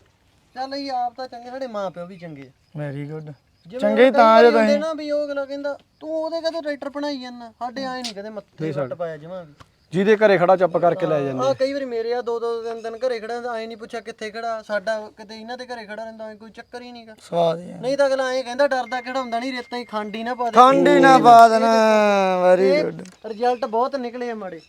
Speaker 3: ਚੱਲ ਇਹ ਆਪ ਤਾਂ ਚੰਗੇ ਸਾਡੇ ਮਾਪਿਓ ਵੀ ਚੰਗੇ ਆ।
Speaker 1: ਵੈਰੀ ਗੁੱਡ
Speaker 3: ਜਿਵੇਂ
Speaker 1: ਚੰਗੇ ਤਾਂ ਜੇ
Speaker 3: ਹੁੰਦੇ ਨਾ ਵੀ ਉਹ ਅਗਲਾ ਕਹਿੰਦਾ ਤੂੰ ਉਹਦੇ ਕਦੋਂ ਟਰੈਕਟਰ ਬਣਾਈ ਜਾਂਦਾ? ਸਾਡੇ ਆਏ ਨਹੀਂ ਕਦੇ ਮੱਥੇ ਵੱਟ ਪਾਇਆ ਜਮਾ ਵੀ।
Speaker 2: ਜਿਹਦੇ ਘਰੇ ਖੜਾ ਚੁੱਪ ਕਰਕੇ ਲੈ ਜਾਂਦੇ।
Speaker 3: ਆ ਕਈ ਵਾਰੀ ਮੇਰੇ ਆ ਦੋ ਦੋ ਤਿੰਨ ਦਿਨ ਘਰੇ ਖੜਾ ਆਏ ਨਹੀਂ ਪੁੱਛਿਆ ਕਿੱਥੇ ਖੜਾ ਸਾਡਾ ਕਿਤੇ ਇਹਨਾਂ ਦੇ ਘਰੇ ਖੜਾ ਰਹਿੰਦਾ ਕੋਈ ਚੱਕਰ ਹੀ ਨਹੀਂਗਾ
Speaker 1: ਸਵਾਦ ਹੀ ਆ।
Speaker 3: ਨਹੀਂ ਤਾਂ ਅਗਲਾ ਐਂ ਕਹਿੰਦਾ ਡਰਦਾ ਖੜਾਉਂਦਾ ਨਹੀਂ ਰੇਤਾਂ ਹੀ ਖੰਡ ਹੀ ਨਾ ਪਾ ਦੇ।
Speaker 1: ਖੰਡ ਹੀ ਨਾ ਪਾ ਦੇਣਾ। ਵੈਰੀ ਗੁੱਡ
Speaker 3: ਰਿਜ਼ਲਟ ਬਹੁਤ ਨਿਕਲੇ ਆ ਮਾੜੇ।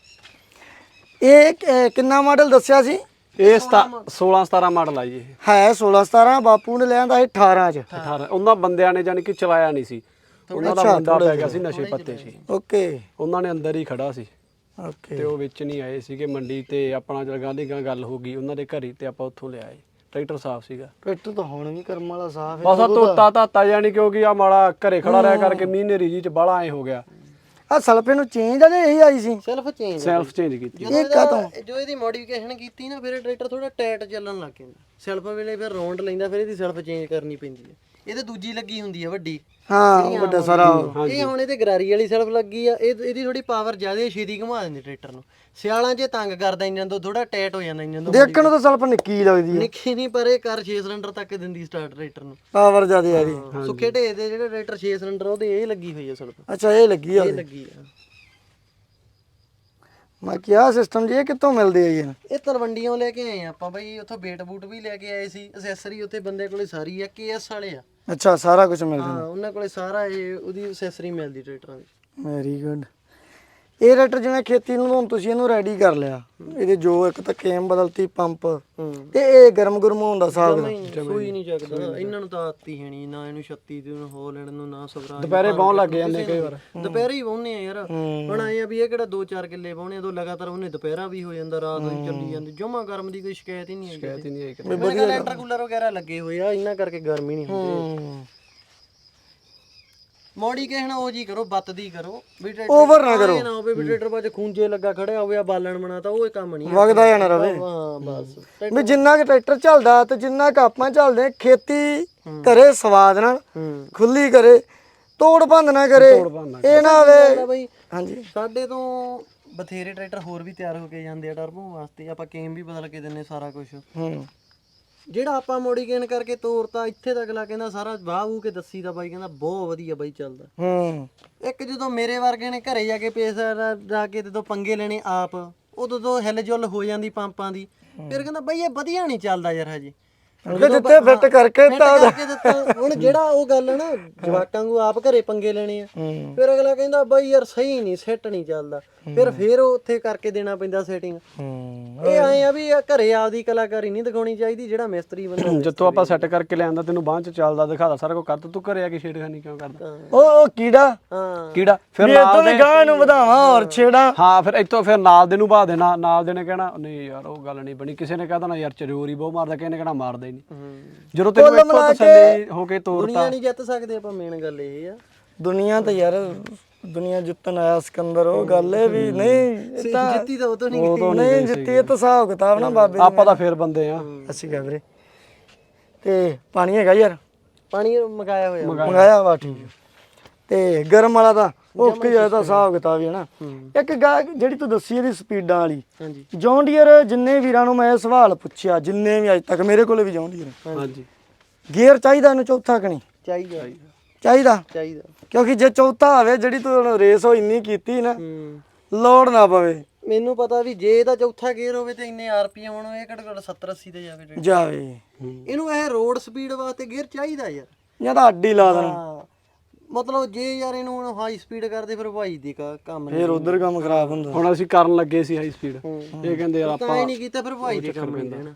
Speaker 1: ਇਹ ਕ- ਕਿੰਨਾ ਮਾਡਲ ਦੱਸਿਆ ਸੀ?
Speaker 2: ਇਹ 16 17 ਮਾਡਲ ਆ ਜੀ ਇਹ।
Speaker 1: ਹੈ 16 17 ਬਾਪੂ ਨੇ ਲਿਆਂਦਾ ਸੀ 18 ਚ।
Speaker 2: 18 ਉਹਨਾਂ ਬੰਦਿਆਂ ਨੇ ਜਾਨੀ ਕਿ ਚਲਾਇਆ ਨਹੀਂ ਸੀ। ਉਹਨਾਂ ਦਾ ਮੁੰਡਾ ਪੈ ਗਿਆ ਸੀ ਨਸ਼ੇ ਪੱਤੇ ਸੀ
Speaker 1: ਓਕੇ।
Speaker 2: ਉਹਨਾਂ ਨੇ ਅੰਦਰ ਹੀ ਖੜਾ ਸੀ।
Speaker 1: ਓਕੇ।
Speaker 2: ਤੇ ਉਹ ਵਿੱਚ ਨਹੀਂ ਆਏ ਸੀਗੇ ਮੰਡੀ ਤੇ ਆਪਣਾ ਚਲ ਗਾਂਧੀ ਗਾਂ ਗੱਲ ਹੋ ਗਈ ਉਹਨਾਂ ਦੇ ਘਰੇ ਤੇ ਆਪਾਂ ਉੱਥੋਂ ਲਿਆਏ। ਟਰੈਕਟਰ ਸਾਫ਼ ਸੀਗਾ।
Speaker 1: ਟਰੈਕਟਰ ਤਾਂ ਹੁਣ ਵੀ ਕਰਮ ਵਾਲਾ ਸਾਫ਼ ਹੈ
Speaker 2: ਬਸ ਆ ਤੋਤਾ ਤਾਤਾ ਜਾਨੀ ਕਿਉਂਕਿ ਆ ਮਾੜਾ ਘਰੇ ਖੜਾ ਰਹਿ ਕਰਕੇ ਮੀਂਹ ਨੇਰੀ ਜੀ ਚ ਬਾਹਲਾ ਐ ਹੋ ਗਿਆ।
Speaker 1: ਆ ਸਲਫੇ ਨੂੰ ਚੇਂਜ ਆ ਜੇ ਇਹੀ ਆਈ ਸੀ?
Speaker 3: ਸੈਲਫ ਚੇਂਜ
Speaker 2: ਸੈਲਫ ਚੇਂਜ ਕੀਤੀ।
Speaker 3: ਜਦੋਂ ਇਹਦਾ- ਜੋ ਇਹਦੀ ਮੋਡੀਫਿਕੇਸ਼ਨ ਕੀਤੀ ਨਾ ਫਿਰ ਟਰੈਕਟਰ ਥੋੜਾ ਟਾਈਟ ਚੱਲਣ ਲੱਗ ਜਾਂਦਾ। ਸੈਲਫ ਵੇਲੇ ਫਿਰ ਰੌਂਡ ਲੈਂਦਾ ਫਿਰ ਇਹਦੀ ਸੈਲਫ ਚੇਂਜ ਕਰਨੀ ਪੈਂਦੀ ਹੈ ਇਹਦੇ ਦੂਜੀ ਲੱਗੀ ਹੁੰਦੀ ਹੈ ਵੱਡੀ।
Speaker 1: ਹਾਂ ਵੱਡਾ ਸਾਰਾ
Speaker 3: ਇਹ ਹੁਣ ਇਹਦੇ ਗਰਾਰੀ ਵਾਲੀ ਸੈਲਫ ਲੱਗੀ ਆ ਇਹ ਇਹਦੀ ਥੋੜੀ ਪਾਵਰ ਜ਼ਿਆਦਾ ਹੈ ਛੇਤੀ ਘੁਮਾ ਦਿੰਦੀ ਟਰੈਕਟਰ ਨੂੰ। ਸਿਆਲਾਂ 'ਚ ਇਹ ਤੰਗ ਕਰਦਾ ਇੰਜਨ ਤੋਂ ਥੋੜਾ ਟਾਈਟ ਹੋ ਜਾਂਦਾ ਇੰਜਨ ਤੋਂ
Speaker 1: ਦੇਖਣ ਨੂੰ ਤਾਂ ਸਲਫ ਨਿੱਕੀ ਲੱਗਦੀ ਹੈ
Speaker 3: ਨਿੱਕੀ ਨਹੀਂ ਪਰ ਇਹ ਕਰ 6 ਸਿਲੰਡਰ ਤੱਕ ਦਿੰਦੀ ਸਟਾਰਟ ਟਰੈਕਟਰ ਨੂੰ।
Speaker 1: ਪਾਵਰ ਜ਼ਿਆਦਾ ਆ ਰਹੀ
Speaker 3: ਸੁੱਕੇ ਢੇ ਦੇ ਜਿਹੜੇ ਟਰੈਕਟਰ 6 ਸਿਲੰਡਰ ਉਹਦੇ ਇਹ ਲੱਗੀ ਹੋਈ ਹੈ ਸੈਲਫ।
Speaker 1: ਅੱਛਾ ਇਹ ਲੱਗੀ ਆ।
Speaker 3: ਇਹ। ਲੱਗੀ ਆ।
Speaker 1: ਮੈਂ ਕਿਹਾ ਸਿਸਟਮ ਜੀ ਇਹ ਕਿੱਥੋਂ ਮਿਲਦੇ ਆ ਜੀ?
Speaker 3: ਇਹ ਤਲਵੰਡੀਆਂ ਲੈ ਕੇ ਆਏ ਆ ਆਪਾਂ ਬਈ ਉੱਥੋਂ ਬੇਟ ਬੂਟ ਵੀ ਲੈ ਕੇ ਆਏ ਸੀ। ਅਸੈਸਰੀ ਉੱਥੇ ਬੰਦੇ ਕੋਲੇ ਸਾਰੀ ਆ ਕੇਐਸ ਵਾਲੇ ਆ।
Speaker 1: ਅੱਛਾ ਸਾਰਾ ਕੁਝ ਮਿਲ ਜਾਂਦਾ।
Speaker 3: ਹਾਂ ਉਹਨਾਂ ਕੋਲੇ ਸਾਰਾ ਇਹ ਉਹਦੀ ਅਸੈਸਰੀ ਮਿਲਦੀ ਟਰੈਕਟਰਾਂ ਦੀ।
Speaker 1: ਵੈਰੀ ਗੁੱਡ ਇਹ ਰੈਟਰ ਜਿਵੇਂ ਖੇਤੀ ਨੂੰ ਹੁਣ ਤੁਸੀਂ ਇਹਨੂੰ ਰੈਡੀ ਕਰ ਲਿਆ। ਇਹਦੇ ਜੋ ਇੱਕ ਤਾਂ ਕੇਮ ਬਦਲਤੀ ਪੰਪ। ਤੇ ਇਹ ਗਰਮ ਗਰਮ ਹੋਣ ਦਾ ਸਾਬ
Speaker 3: ਸੂਈ ਨਹੀਂ ਚੱਕਦਾ। ਇਹਨਾਂ ਨੂੰ ਤਾਂ ਆਤੀ ਹੈ ਨਹੀਂ ਨਾ ਇਹਨੂੰ 36 ਦੀ ਨੂੰ ਹੋ ਲੈਣ ਨੂੰ ਨਾ ਸਵਰਾ
Speaker 2: ਦੁਪਹਿਰੇ ਬਾਹਣ ਲੱਗ ਜਾਂਦੇ ਕਈ ਵਾਰ।
Speaker 3: ਦੁਪਹਿਰੇ ਹੀ ਵਾਹੁੰਦੇ ਆ ਯਾਰ। ਹੁਣ ਆਏ ਆ ਵੀ ਇਹ ਕਿਹੜਾ 2-4 ਕਿੱਲੇ ਵਾਹੁਣੇ ਆ, ਉਦੋਂ ਲਗਾਤਾਰ ਉਹਨੇ ਦੁਪਹਿਰਾ ਵੀ ਹੋ ਜਾਂਦਾ ਰਾਤ ਵੀ ਚੱਲੀ ਜਾਂਦੀ। ਜਮਾ ਗਰਮ ਦੀ ਕੋਈ ਸ਼ਿਕਾਇਤ ਹੀ ਨਹੀਂ ਹੈਗੀ
Speaker 2: ਸ਼ਿਕਾਇਤ ਹੀ ਨਹੀਂ ਆਈ ਕਦੇ।
Speaker 3: ਕੋਲ ਲੈਂਟਰ ਕੂਲਰ ਵਗੈਰਾ ਲੱਗੇ ਹੋਏ ਆ ਇਹਨਾਂ ਕਰਕੇ ਗਰਮੀ ਨਹੀਂ ਹੁੰਦੀ। ਮੋੜੀ ਕਹਿਣਾ ਉਹ ਜੀ ਕਰੋ ਬੱਤ ਦੀ ਕਰੋ ਵੀ ਟਰੈਕਟਰ
Speaker 1: ਓਵਰ ਨਾ ਕਰੋ।
Speaker 3: ਨਾ ਹੋਵੇ ਵੀ ਟਰੈਕਟਰ ਬਾਅਦ ਚ ਖੂੰਜੇ ਲੱਗਾ ਖੜਿਆ ਹੋਵੇ ਆ ਬਾਲਣ ਬਣਾਤਾ ਉਹ ਇਹ ਕੰਮ ਨਹੀਂ
Speaker 1: ਵਗਦਾ ਜਾਣਾ ਰਵੇ।
Speaker 3: ਹਾਂ ਬਸ।
Speaker 1: ਵੀ ਜਿੰਨਾ ਕਿ ਟਰੈਕਟਰ ਚੱਲਦਾ ਤੇ ਜਿੰਨਾ ਕੁ ਆਪਾਂ ਚੱਲਦੇ ਹਾਂ, ਖੇਤੀ ਕਰੇ ਸਵਾਦ ਨਾਲ
Speaker 3: ਹੂੰ।
Speaker 1: ਖੁੱਲੀ ਕਰੇ ਤੋੜ ਭੰਨ ਨਾ ਕਰੇ ਇਹ ਨਾ ਹੋਵੇ।
Speaker 3: ਬਈ
Speaker 1: ਹਾਂਜੀ।
Speaker 3: ਸਾਡੇ ਤੋਂ ਬਥੇਰੇ ਟਰੈਕਟਰ ਹੋਰ ਵੀ ਤਿਆਰ ਹੋ ਕੇ ਜਾਂਦੇ ਆ ਟਰਬੋ ਵਾਸਤੇ। ਆਪਾਂ ਕੇਮ ਵੀ ਬਦਲ ਕੇ ਦਿੰਨੇ ਸਾਰਾ ਕੁਝ
Speaker 1: ਹੂੰ।
Speaker 3: ਜਿਹੜਾ ਆਪਾਂ ਮੋਡੀਫਿਕੇਸ਼ਨ ਕਰਕੇ ਤੋਰਤਾ ਇੱਥੇ ਤੱਕ ਅਗਲਾ ਕਹਿੰਦਾ ਸਾਰਾ ਵੂ ਕੇ ਦੱਸੀ ਦਾ ਬਾਈ ਕਹਿੰਦਾ ਬਹੁਤ ਵਧੀਆ ਬਾਈ ਚੱਲਦਾ।
Speaker 1: ਹੂੰ।
Speaker 3: ਇੱਕ ਜਦੋਂ ਮੇਰੇ ਵਰਗੇ ਨੇ ਘਰੇ ਜਾ ਕੇ ਪੇਸ ਜਾ ਕੇ ਜਦੋਂ ਪੰਗੇ ਲੈਣੇ ਆਪ ਉਦੋਂ ਤੋਂ ਹਿਲ ਜੁਲ ਹੋ ਜਾਂਦੀ ਪੰਪਾਂ ਦੀ। ਫਿਰ ਕਹਿੰਦਾ ਬਾਈ ਇਹ ਵਧੀਆ ਨਹੀਂ ਚੱਲਦਾ ਯਾਰ ਹਜੇ।
Speaker 1: ਉਹਦੇ ਜਿੱਤੇ ਫਿੱਟ ਕਰਕੇ
Speaker 3: ਦਿੱਤਾ ਹੁਣ ਜਿਹੜਾ ਉਹ ਗੱਲ ਨਾ ਜਵਾਕਾਂ ਨੂੰ ਆਪ ਘਰੇ ਪੰਗੇ ਲੈਣੇ ਆ। ਫਿਰ ਅਗਲਾ ਕਹਿੰਦਾ ਬਾਈ ਯਾਰ ਸਹੀ ਨਹੀਂ ਸੈੱਟ ਨਹੀਂ ਚੱਲਦਾ। ਫਿਰ ਫੇਰ ਉਹ ਉੱਥੇ ਕਰਕੇ ਦੇਣਾ ਪੈਂਦਾ ਸੈਟਿੰਗ
Speaker 1: ਹੂੰ।
Speaker 3: ਇਹ ਆਏ ਆ ਵੀ ਇਹ ਘਰੇ ਆਪਦੀ ਕਲਾਕਾਰੀ ਨਹੀਂ ਦਿਖਾਉਣੀ ਚਾਹੀਦੀ ਜਿਹੜਾ ਮਿਸਤਰੀ ਬੰਦਾ
Speaker 2: ਜਿੱਥੋਂ ਆਪਾਂ ਸੈੱਟ ਕਰਕੇ ਲਿਆਂਦਾ ਤੈਨੂੰ ਬਾਂਹ ਚ ਚੱਲਦਾ ਦਿਖਾਦਾ ਸਾਰਾ ਕੁਝ ਕਰਦਾ ਤੂੰ ਘਰੇ ਆ ਕੇ ਛੇੜਖਾਨੀ ਕਿਉਂ ਕਰਦਾ?
Speaker 1: ਉਹ ਉਹ ਕੀੜਾ?
Speaker 3: ਹਾਂ।
Speaker 2: ਕੀੜਾ? ਫਿਰ
Speaker 1: ਇਹ
Speaker 2: ਨਾਲ
Speaker 1: ਤੋਂ ਵੀ
Speaker 2: ਦੇ
Speaker 1: ਗਾਂ ਨੂੰ ਵਧਾਵਾਂ ਔਰ ਛੇੜਾ।
Speaker 2: ਹਾਂ ਫਿਰ ਇੱਥੋਂ ਫਿਰ ਨਾਲ ਦੇ ਨੂੰ ਬਾ ਦੇਣਾ ਨਾਲ ਦੇ ਨੇ ਕਹਿਣਾ ਨਹੀਂ ਯਾਰ ਉਹ ਗੱਲ ਨਹੀਂ ਬਣੀ। ਕਿਸੇ ਨੇ ਕਹਤਾ ਨਾ ਯਾਰ ਚਰੋਰੀ ਬਹੁ ਮਾਰਦਾ। ਕਿਸੇ ਨੇ ਕਹਿਣਾ ਮਾਰਦਾ ਹੀ ਨਹੀਂ। ਜਦੋਂ ਤੈਨੂੰ ਇੱਥੋਂ ਤਸੱਲੀ ਹੋ ਕੇ ਤੋਰਤਾ।
Speaker 3: ਦੁਨੀਆ ਨਹੀਂ ਜਿੱਤ ਸਕਦੇ ਆਪਾਂ ਮੇਨ ਗੱਲ ਇਹ ਆ।
Speaker 1: ਦੁਨੀਆ ਤਾਂ ਯਾਰ ਦੁਨੀਆ ਜਿੱਤਣ ਆਇਆ ਸਿਕੰਦਰ ਉਹ ਗੱਲ ਹੈ ਵੀ ਨਹੀਂ ਇਹ ਤਾਂ
Speaker 3: ਜਿੱਤੀ ਤਾਂ ਉਹ ਤੋਂ ਨਹੀਂ
Speaker 2: ਉਦੋਂ
Speaker 1: ਨਹੀਂ ਜਿੱਤੀ ਇਹ ਤਾਂ ਹਿਸਾਬ ਕਿਤਾਬ ਨਾ ਬਾਬੇ
Speaker 2: ਆਪਾਂ ਤਾਂ ਫਿਰ ਬੰਦੇ ਆ।
Speaker 1: ਅਸੀਂ ਕਹ ਵੀਰੇ। ਤੇ ਪਾਣੀ ਹੈਗਾ ਯਾਰ?
Speaker 3: ਪਾਣੀ ਮਗਾਇਆ ਹੋਇਆ।
Speaker 1: ਮੰਗਾਇਆ। ਵਾ ਠੀਕ। ਤੇ ਗਰਮ ਵਾਲਾ ਤਾਂ ਉਹ ਕੀ ਜ਼ਿਆਦਾ ਹਿਸਾਬ ਕਿਤਾਬ ਹੀ ਹੈ ਨਾ। ਇੱਕ ਗਾ ਜਿਹੜੀ ਤੂੰ ਦੱਸੀ ਇਹਦੀ ਸਪੀਡਾਂ ਵਾਲੀ
Speaker 3: ਹਾਂਜੀ।
Speaker 1: ਜੌਨ ਡੀਅਰ ਜਿੰਨੇ ਵੀਰਾਂ ਨੂੰ ਮੈਂ ਇਹ ਸਵਾਲ ਪੁੱਛਿਆ ਜਿੰਨੇ ਵੀ ਅੱਜ ਤੱਕ ਮੇਰੇ ਕੋਲੇ ਵੀ ਜੌਨ ਡੀਅਰ
Speaker 2: ਹਾਂਜੀ।
Speaker 1: ਗੇਅਰ ਚਾਹੀਦਾ ਇਹਨੂੰ ਚੌਥਾ ਕਣੀ
Speaker 3: ਚਾਹੀਦਾ।
Speaker 1: ਚਾਹੀਦਾ।
Speaker 3: ਚਾਹੀਦਾ।
Speaker 1: ਕਿਉਂਕਿ ਜੇ ਚੌਥਾ ਹੋਵੇ ਜਿਹੜੀ ਤੂੰ ਰੇਸ ਉਹ ਇੰਨੀ ਕੀਤੀ ਨਾ
Speaker 3: ਹੂੰ।
Speaker 1: ਲੋਡ ਨਾ ਪਵੇ।
Speaker 3: ਮੈਨੂੰ ਪਤਾ ਵੀ ਜੇ ਇਹਦਾ ਚੌਥਾ ਗੇਅਰ ਹੋਵੇ ਤੇ ਇੰਨੇ ਆਰਪੀਐਮ ਹੋਣ ਇਹ ਘੱਟੋ ਘੱਟ 70 80 ਤੇ ਜਾਵੇ ਟਰੈਕਟਰ।
Speaker 1: ਜਾਵੇ।
Speaker 3: ਇਹਨੂੰ ਇਹ ਰੋਡ ਸਪੀਡ ਵਾਸਤੇ ਗੇਅਰ ਚਾਹੀਦਾ ਯਾਰ।
Speaker 1: ਜਾਂ ਤਾਂ ਅੱਡੀ ਲਾ ਦੇਣਾ।
Speaker 3: ਹਾਂ। ਮਤਲਬ ਜੇ ਯਾਰ ਇਹਨੂੰ ਹੁਣ ਹਾਈ ਸਪੀਡ ਕਰਦੇ ਫਿਰ ਭਾਈ ਦੀ ਕਾ- ਕੰਮ ਨਹੀਂ
Speaker 1: ਫੇਰ ਉਧਰ ਕੰਮ ਖਰਾਬ ਹੁੰਦਾ।
Speaker 2: ਹੁਣ ਅਸੀਂ ਕਰਨ ਲੱਗੇ ਸੀ ਹਾਈ ਸਪੀਡ ਇਹ ਕਹਿੰਦੇ ਯਾਰ
Speaker 3: ਤਾਂ ਹੀ ਨਹੀਂ ਕੀਤਾ ਫਿਰ ਭਾਈ ਤੇ ਕੰਮ ਨਹੀਂ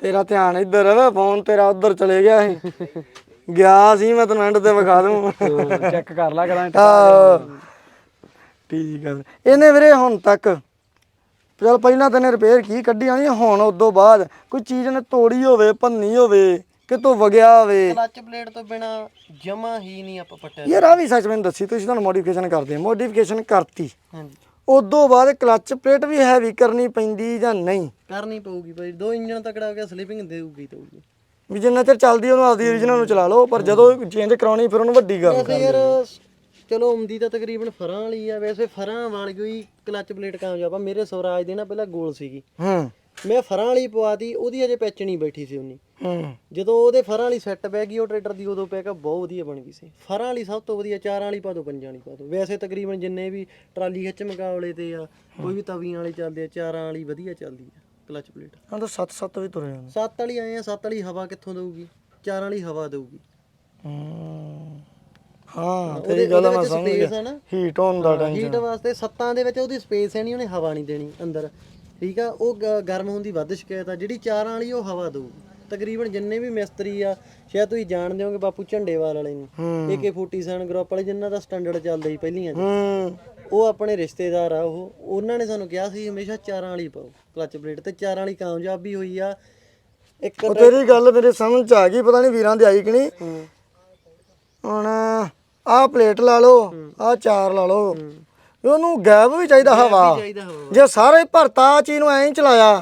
Speaker 1: ਤੇਰਾ ਧਿਆਨ ਇੱਧਰ ਰਵੇ ਫੋਨ ਤੇਰਾ ਉਧਰ ਚਲੇ ਗਿਆ ਸੀ। ਗਿਆ ਸੀ ਮੈਂ ਤੈਨੂੰ ਐਂਡ ਤੇ ਵਿਖਾ ਦੂੰ।
Speaker 2: ਚੈੱਕ ਕਰ ਲਾ ਕਰਾਂ
Speaker 1: ਠੀਕ ਆ। ਇਹਨੇ ਵੀਰੇ ਹੁਣ ਤੱਕ ਚਲ ਪਹਿਲਾਂ ਤਾਂ ਨੇ ਰਿਪੇਅਰ ਕੀ ਕੱਢੀ ਆਣੀ ਹੁਣ ਉਦੋਂ ਬਾਅਦ ਕੋਈ ਚੀਜ਼ ਨੇ ਤੋੜੀ ਹੋਵੇ ਭੰਨੀ ਹੋਵੇ ਕਿਤੋਂ ਵਗਿਆ ਹੋਵੇ।
Speaker 3: ਕਲਚ ਪਲੇਟ ਤੋਂ ਬਿਨਾ ਜਮਾ ਹੀ ਨਹੀਂ ਆਪਾਂ ਪੱਟਿਆ
Speaker 1: ਯਾਰ ਆ ਵੀ ਸੱਚ ਮੈਨੂੰ ਦੱਸੀ ਤੁਸੀਂ ਤੁਹਾਨੂੰ ਮੋਡੀਫਿਕੇਸ਼ਨ ਕਰਦੇ ਮੋਡੀਫਿਕੇਸ਼ਨ ਕਰਤੀ।
Speaker 3: ਹਾਂਜੀ।
Speaker 1: ਉਦੋਂ ਬਾਅਦ ਕਲੱਚ ਪਲੇਟ ਵੀ ਹੈਵੀ ਕਰਨੀ ਪੈਂਦੀ ਜਾਂ ਨਹੀਂ?
Speaker 3: ਕਰਨੀ ਪਊਗੀ ਭਾਈ ਦੋ ਇੰਜਨ ਤਕੜਾ ਹੋ ਗਿਆ ਸਲਿਪਿੰਗ ਦੇਊਗੀ ਦੇਊਗੀ।
Speaker 1: ਵੀ ਜਿੰਨਾ ਚਿਰ ਚੱਲਦੀ ਉਹਨੂੰ ਆਪਦੀ origignal ਨੂੰ ਚਲਾ ਲਓ ਪਰ ਜਦੋਂ ਚੇਂਜ ਕਰਾਉਣੀ ਫਿਰ ਉਹਨੂੰ ਵੱਡੀ ਕਰ
Speaker 3: ਵੈਸੇ ਯਾਰ ਚਲੋ ਹੁੰਦੀ ਤਾਂ ਤਕਰੀਬਨ ਫਰਾਂ ਵਾਲੀ ਆ ਵੈਸੇ ਫਰਾਂ ਵਾਲੀ ਕੋਈ ਕਲਚ ਪਲੇਟ ਕਾਮਯਾਬ ਆ। ਮੇਰੇ ਸਵਰਾਜ ਦੇ ਨਾ ਪਹਿਲਾਂ ਗੋਲ ਸੀਗੀ।
Speaker 1: ਹੂੰ।
Speaker 3: ਮੈਂ ਫਰਾਂ ਵਾਲੀ ਪਵਾਤੀ ਉਹਦੀ ਅਜੇ ਪੈਚ ਨਹੀਂ ਬੈਠੀ ਸੀ ਉਨੀ।
Speaker 1: ਹੂੰ।
Speaker 3: ਜਦੋਂ ਉਹਦੇ ਫਰਾਂ ਵਾਲੀ ਸੈੱਟ ਪੈ ਗਈ ਉਹ ਟਰੈਕਟਰ ਦੀ ਉਦੋਂ ਪੈਕਅਪ ਬਹੁਤ ਵਧੀਆ ਬਣ ਗਈ ਸੀ। ਫਰਾਂ ਵਾਲੀ ਸਭ ਤੋਂ ਵਧੀਆ ਚਾਰਾਂ ਵਾਲੀ ਪਾ ਦੋ ਪੰਜਾਂ ਵਾਲੀ ਪਾ ਦੋ। ਵੈਸੇ ਤਕਰੀਬਨ ਜਿੰਨੇ ਵੀ ਟਰਾਲੀ ਖਿੱਚ ਮੁਕਾਬਲੇ ਤੇ ਆ ਕੋਈ ਵੀ ਤਵੀਆਂ ਵਾਲੀ ਚੱਲਦੇ ਆ ਚਾਰਾਂ ਵਾਲੀ ਵਧੀਆ ਚੱਲਦੀ ਆ। Clutch plate.
Speaker 1: ਹਾਂ ਤਾਂ 7-7 ਵੀ ਤੁਰੇ ਜਾਂਦੇ
Speaker 3: ਸੱਤ ਵਾਲੀ ਆਏ ਆ ਸੱਤ ਵਾਲੀ ਹਵਾ ਕਿੱਥੋਂ ਦਊਗੀ? ਚਾਰਾਂ ਵਾਲੀ ਹਵਾ ਦਊਗੀ।
Speaker 1: ਹੂੰ। ਹਾਂ ਤੇਰੀ
Speaker 3: ਉਹਦੇ
Speaker 1: ਗੱਲ
Speaker 3: ਉਹਦੇ
Speaker 1: ਮੈਂ
Speaker 3: ਵਿੱਚ
Speaker 1: ਸਮਝ ਗਿਆ।
Speaker 3: ਨਾ।
Speaker 1: ਹੀਟ ਹੋਣ ਦਾ
Speaker 3: ਹੀਟ
Speaker 1: ਟੈਂਸ਼ਨ
Speaker 3: ਵਾਸਤੇ ਸੱਤਾਂ ਦੇ ਵਿੱਚ ਉਹਦੀ ਸਪੇਸ ਹੈ ਨਹੀਂ ਉਹਨੇ ਹਵਾ ਨਹੀਂ ਦੇਣੀ ਅੰਦਰ। ਠੀਕ ਆ? ਉਹ ਗ- ਗਰਮ ਹੋਣ ਦੀ ਵੱਧ ਸ਼ਿਕਾਇਤ ਆ। ਜਿਹੜੀ ਚਾਰਾਂ ਵਾਲੀ ਉਹ ਹਵਾ ਦਊਗੀ। ਤਕਰੀਬਨ ਜਿੰਨੇ ਵੀ ਮਿਸਤਰੀ ਆ ਸ਼ਾਇਦ ਤੁਸੀਂ ਜਾਣਦੇ ਹੋਗੇ ਬਾਪੂ ਝੰਡੇਵਾਲ ਵਾਲੇ ਨੂੰ।
Speaker 1: ਹੂੰ।
Speaker 3: AK47 ਗਰੁੱਪ ਵਾਲੇ ਜਿਨ੍ਹਾਂ ਦਾ ਸਟੈਂਡਰਡ ਚੱਲਦਾ ਸੀ ਪਹਿਲੀਆਂ 'ਚ।
Speaker 1: ਹੂੰ।
Speaker 3: ਉਹ ਆਪਣੇ ਰਿਸ਼ਤੇਦਾਰ ਆ ਉਹ। ਉਹਨਾਂ ਨੇ ਸਾਨੂੰ ਕਿਹਾ ਸੀ ਹਮੇਸ਼ਾ ਚਾਰਾਂ ਵਾਲੀ ਪਾਓ ਕਲਚ ਪਲੇਟ ਤੇ ਚਾਰਾਂ ਵਾਲੀ ਕਾਮਯਾਬ ਵੀ ਹੋਈ ਆ। ਇੱਕ
Speaker 1: ਉਹ ਤੇਰੀ ਗੱਲ ਮੇਰੇ ਸਮਝ ਚ ਆ ਗਈ ਪਤਾ ਨਹੀਂ ਵੀਰਾਂ ਦੇ ਆਈ ਕਿ ਨਹੀਂ।
Speaker 3: ਹੂੰ,
Speaker 1: ਹੁਣ ਆਹ ਪਲੇਟ ਲਾ ਲਓ ਆਹ ਚਾਰ ਲਾ ਲਓ। ਉਹਨੂੰ ਗੈਪ ਵੀ ਚਾਹੀਦਾ ਹਵਾ। ਜੇ ਸਾਰਾ ਹੀ ਭਰਤਾ ਚੀਜ਼ ਨੂੰ ਐਂ ਹੀ ਚਲਾਇਆ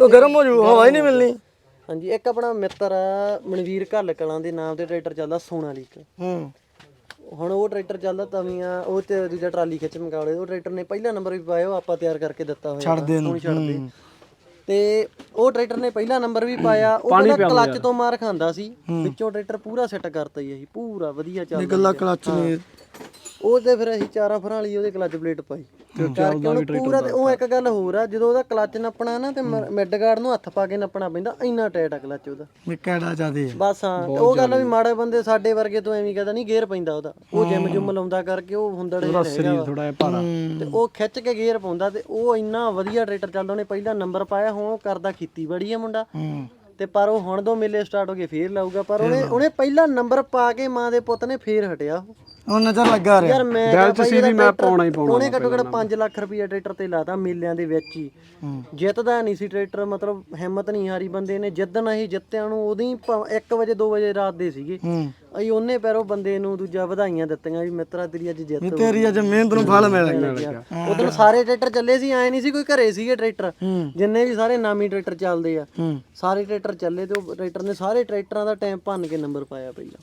Speaker 1: ਤਾਂ ਗਰਮ ਹੋ ਜੂ ਹਵਾ ਹੀ ਨਹੀਂ ਮਿਲਣੀ।
Speaker 3: ਹਾਂਜੀ ਇੱਕ ਆਪਣਾ ਮਿੱਤਰ ਆ ਮਨਵੀਰ ਘੱਲ ਕਲਾਂ ਦੇ ਨਾਮ ਤੇ ਟਰੈਕਟਰ ਚੱਲਦਾ ਸੋਨਾਲੀਕ
Speaker 1: ਹੂੰ।
Speaker 3: ਹੁਣ ਉਹ ਟਰੈਕਟਰ ਚੱਲਦਾ ਤਵੀਆਂ ਉਹ ਤੇ ਦੂਜਾ ਟਰਾਲੀ ਖਿੱਚ ਮੁਕਾਬਲੇ ਉਹ ਟਰੈਕਟਰ ਨੇ ਪਹਿਲਾ ਨੰਬਰ ਵੀ ਪਾਇਆ ਉਹ ਆਪਾਂ ਤਿਆਰ ਕਰਕੇ ਦਿੱਤਾ ਹੋਇਆ।
Speaker 1: ਛੱਡ ਦੇ
Speaker 3: ਹੁਣ ਛੱਡ ਦੇ ਤੇ ਉਹ ਟਰੈਕਟਰ ਨੇ ਪਹਿਲਾ ਨੰਬਰ ਵੀ ਪਾਇਆ ਉਹ ਪਹਿਲਾਂ ਕਲੱਚ ਤੋਂ ਮਾਰ ਖਾਂਦਾ ਸੀ ਵਿੱਚੋਂ ਟਰੈਕਟਰ ਪੂਰਾ ਸੈੱਟ ਕਰਤਾ ਹੀ ਅਸੀਂ ਪੂਰਾ ਵਧੀਆ ਚੱਲਦਾ
Speaker 1: ਗੱਲਾਂ ਕਲੱਚ ਨੇ।
Speaker 3: ਉਹ ਤੇ ਫਿਰ ਅਸੀਂ ਚਾਰਾਂ ਫਰਾਂ ਵਾਲੀ ਉਹਦੇ ਕਲੱਚ ਪਲੇਟ ਪਾਈ। ਕਰਕੇ ਉਹਨੂੰ ਪੂਰਾ ਤੇ ਉਹ ਇੱਕ ਗੱਲ ਹੋਰ ਆ ਜਦੋਂ ਉਹਦਾ ਕਲੱਚ ਨੱਪਣਾ ਨਾ ਤੇ ਮਿਡ ਗਾਰਡ ਨੂੰ ਹੱਥ ਪਾ ਕੇ ਨੱਪਣਾ ਪੈਂਦਾ ਇੰਨਾ ਟਾਈਟ ਆ ਕਲੱਚ ਉਹਦਾ।
Speaker 1: ਵੀ ਕਿਹੜਾ ਜਾਦੇ
Speaker 3: ਬਸ ਹਾਂ ਤੇ ਉਹ ਗੱਲ ਵੀ ਮਾੜੇ ਬੰਦੇ ਸਾਡੇ ਵਰਗੇ ਤੋਂ ਐਵੇਂ ਕਹਦਾ ਨਹੀਂ ਗੇਅਰ ਪੈਂਦਾ ਉਹਦਾ। ਉਹ ਜਿਮ ਜੁਮ ਲਾਉਂਦਾ ਕਰਕੇ ਉਹ ਹੁੰਦੜੇ ਰਹਿ ਗਿਆ
Speaker 2: ਥੋੜਾ ਜਿਹਾ ਭਾਰਾ।
Speaker 3: ਤੇ ਉਹ ਖਿੱਚ ਕੇ ਗੇਅਰ ਪਾਉਂਦਾ ਤੇ ਉਹ ਇੰਨਾ ਵਧੀਆ ਟਰੈਕਟਰ ਚੱਲਦਾ ਉਹਨੇ ਪਹਿਲਾ ਨੰਬਰ ਪਾਇਆ ਹੁਣ ਉਹ ਕਰਦਾ ਖੇਤੀਬਾੜੀ ਆ ਮੁੰਡਾ। ਤੇ ਪਰ ਉਹ ਹੁਣ ਦੋ ਮੇਲੇ ਸਟਾਰਟ ਹੋ ਗਏ ਫੇਰ ਲਾਊਗਾ ਪਰ ਉਹਨੇ ਉਹਨੇ ਪਹਿਲਾ ਨੰਬਰ ਪਾ ਕੇ ਮਾਂ ਦੇ ਪੁੱਤ ਨੇ ਫੇਰ ਹਟਿਆ ਉਹ।
Speaker 1: ਉਹ ਨਜ਼ਰ ਲੱਗਾ ਰਿਹਾ।
Speaker 3: ਯਾਰ ਮੈਂ
Speaker 2: ਦਿਲ ਚ ਸੀ ਵੀ ਮੈਂ ਪਾਉਣਾ ਹੀ ਪਾਉਣਾ
Speaker 3: ਉਹਨੇ ਘੱਟੋ ਘੱਟ 5 ਲੱਖ ਰੁਪਏ ਟਰੈਕਟਰ ਤੇ ਲਾਤਾ ਮੇਲਿਆਂ ਦੇ ਵਿੱਚ ਹੀ। ਜਿੱਤਦਾ ਨਹੀਂ ਸੀ ਟਰੈਕਟਰ ਮਤਲਬ ਹਿੰਮਤ ਨਹੀਂ ਹਾਰੀ ਬੰਦੇ ਨੇ। ਜਿੱਦਣ ਅਸੀਂ ਜਿੱਤਿਆਂ ਨੂੰ ਉਹਦੀ 1 ਵਜੇ 2 ਵਜੇ ਰਾਤ ਦੇ ਸੀਗੇ। ਅਸੀਂ ਉਹਨੇ ਪੈਰੋਂ ਬੰਦੇ ਨੂੰ ਦੂਜਾ ਵਧਾਈਆਂ ਦਿੱਤੀਆਂ ਵੀ ਮਿੱਤਰਾ ਤੇਰੀ ਅੱਜ ਜਿੱਤ
Speaker 1: ਤੇਰੀ ਅੱਜ ਮਿਹਨਤ ਨੂੰ ਫਲ ਮਿਲ ਗਿਆ।
Speaker 3: ਉਦੋਂ ਸਾਰੇ ਟਰੈਕਟਰ ਚੱਲੇ ਸੀ ਐ ਨਹੀਂ ਸੀ ਕੋਈ ਘਰੇ ਸੀਗੇ ਟਰੈਕਟਰ। ਜਿੰਨੇ ਵੀ ਸਾਰੇ ਨਾਮੀ ਟਰੈਕਟਰ ਚੱਲਦੇ ਆ। ਸਾਰੇ ਟਰੈਕਟਰ ਚੱਲੇ ਤੇ ਉਹ ਟਰੈਕਟਰ ਨੇ ਸਾਰੇ ਟਰੈਕਟਰਾਂ ਦਾ ਟਾਈਮ ਭੰਨ ਕੇ ਨੰਬਰ ਪਾਇਆ ਪਹਿਲਾਂ।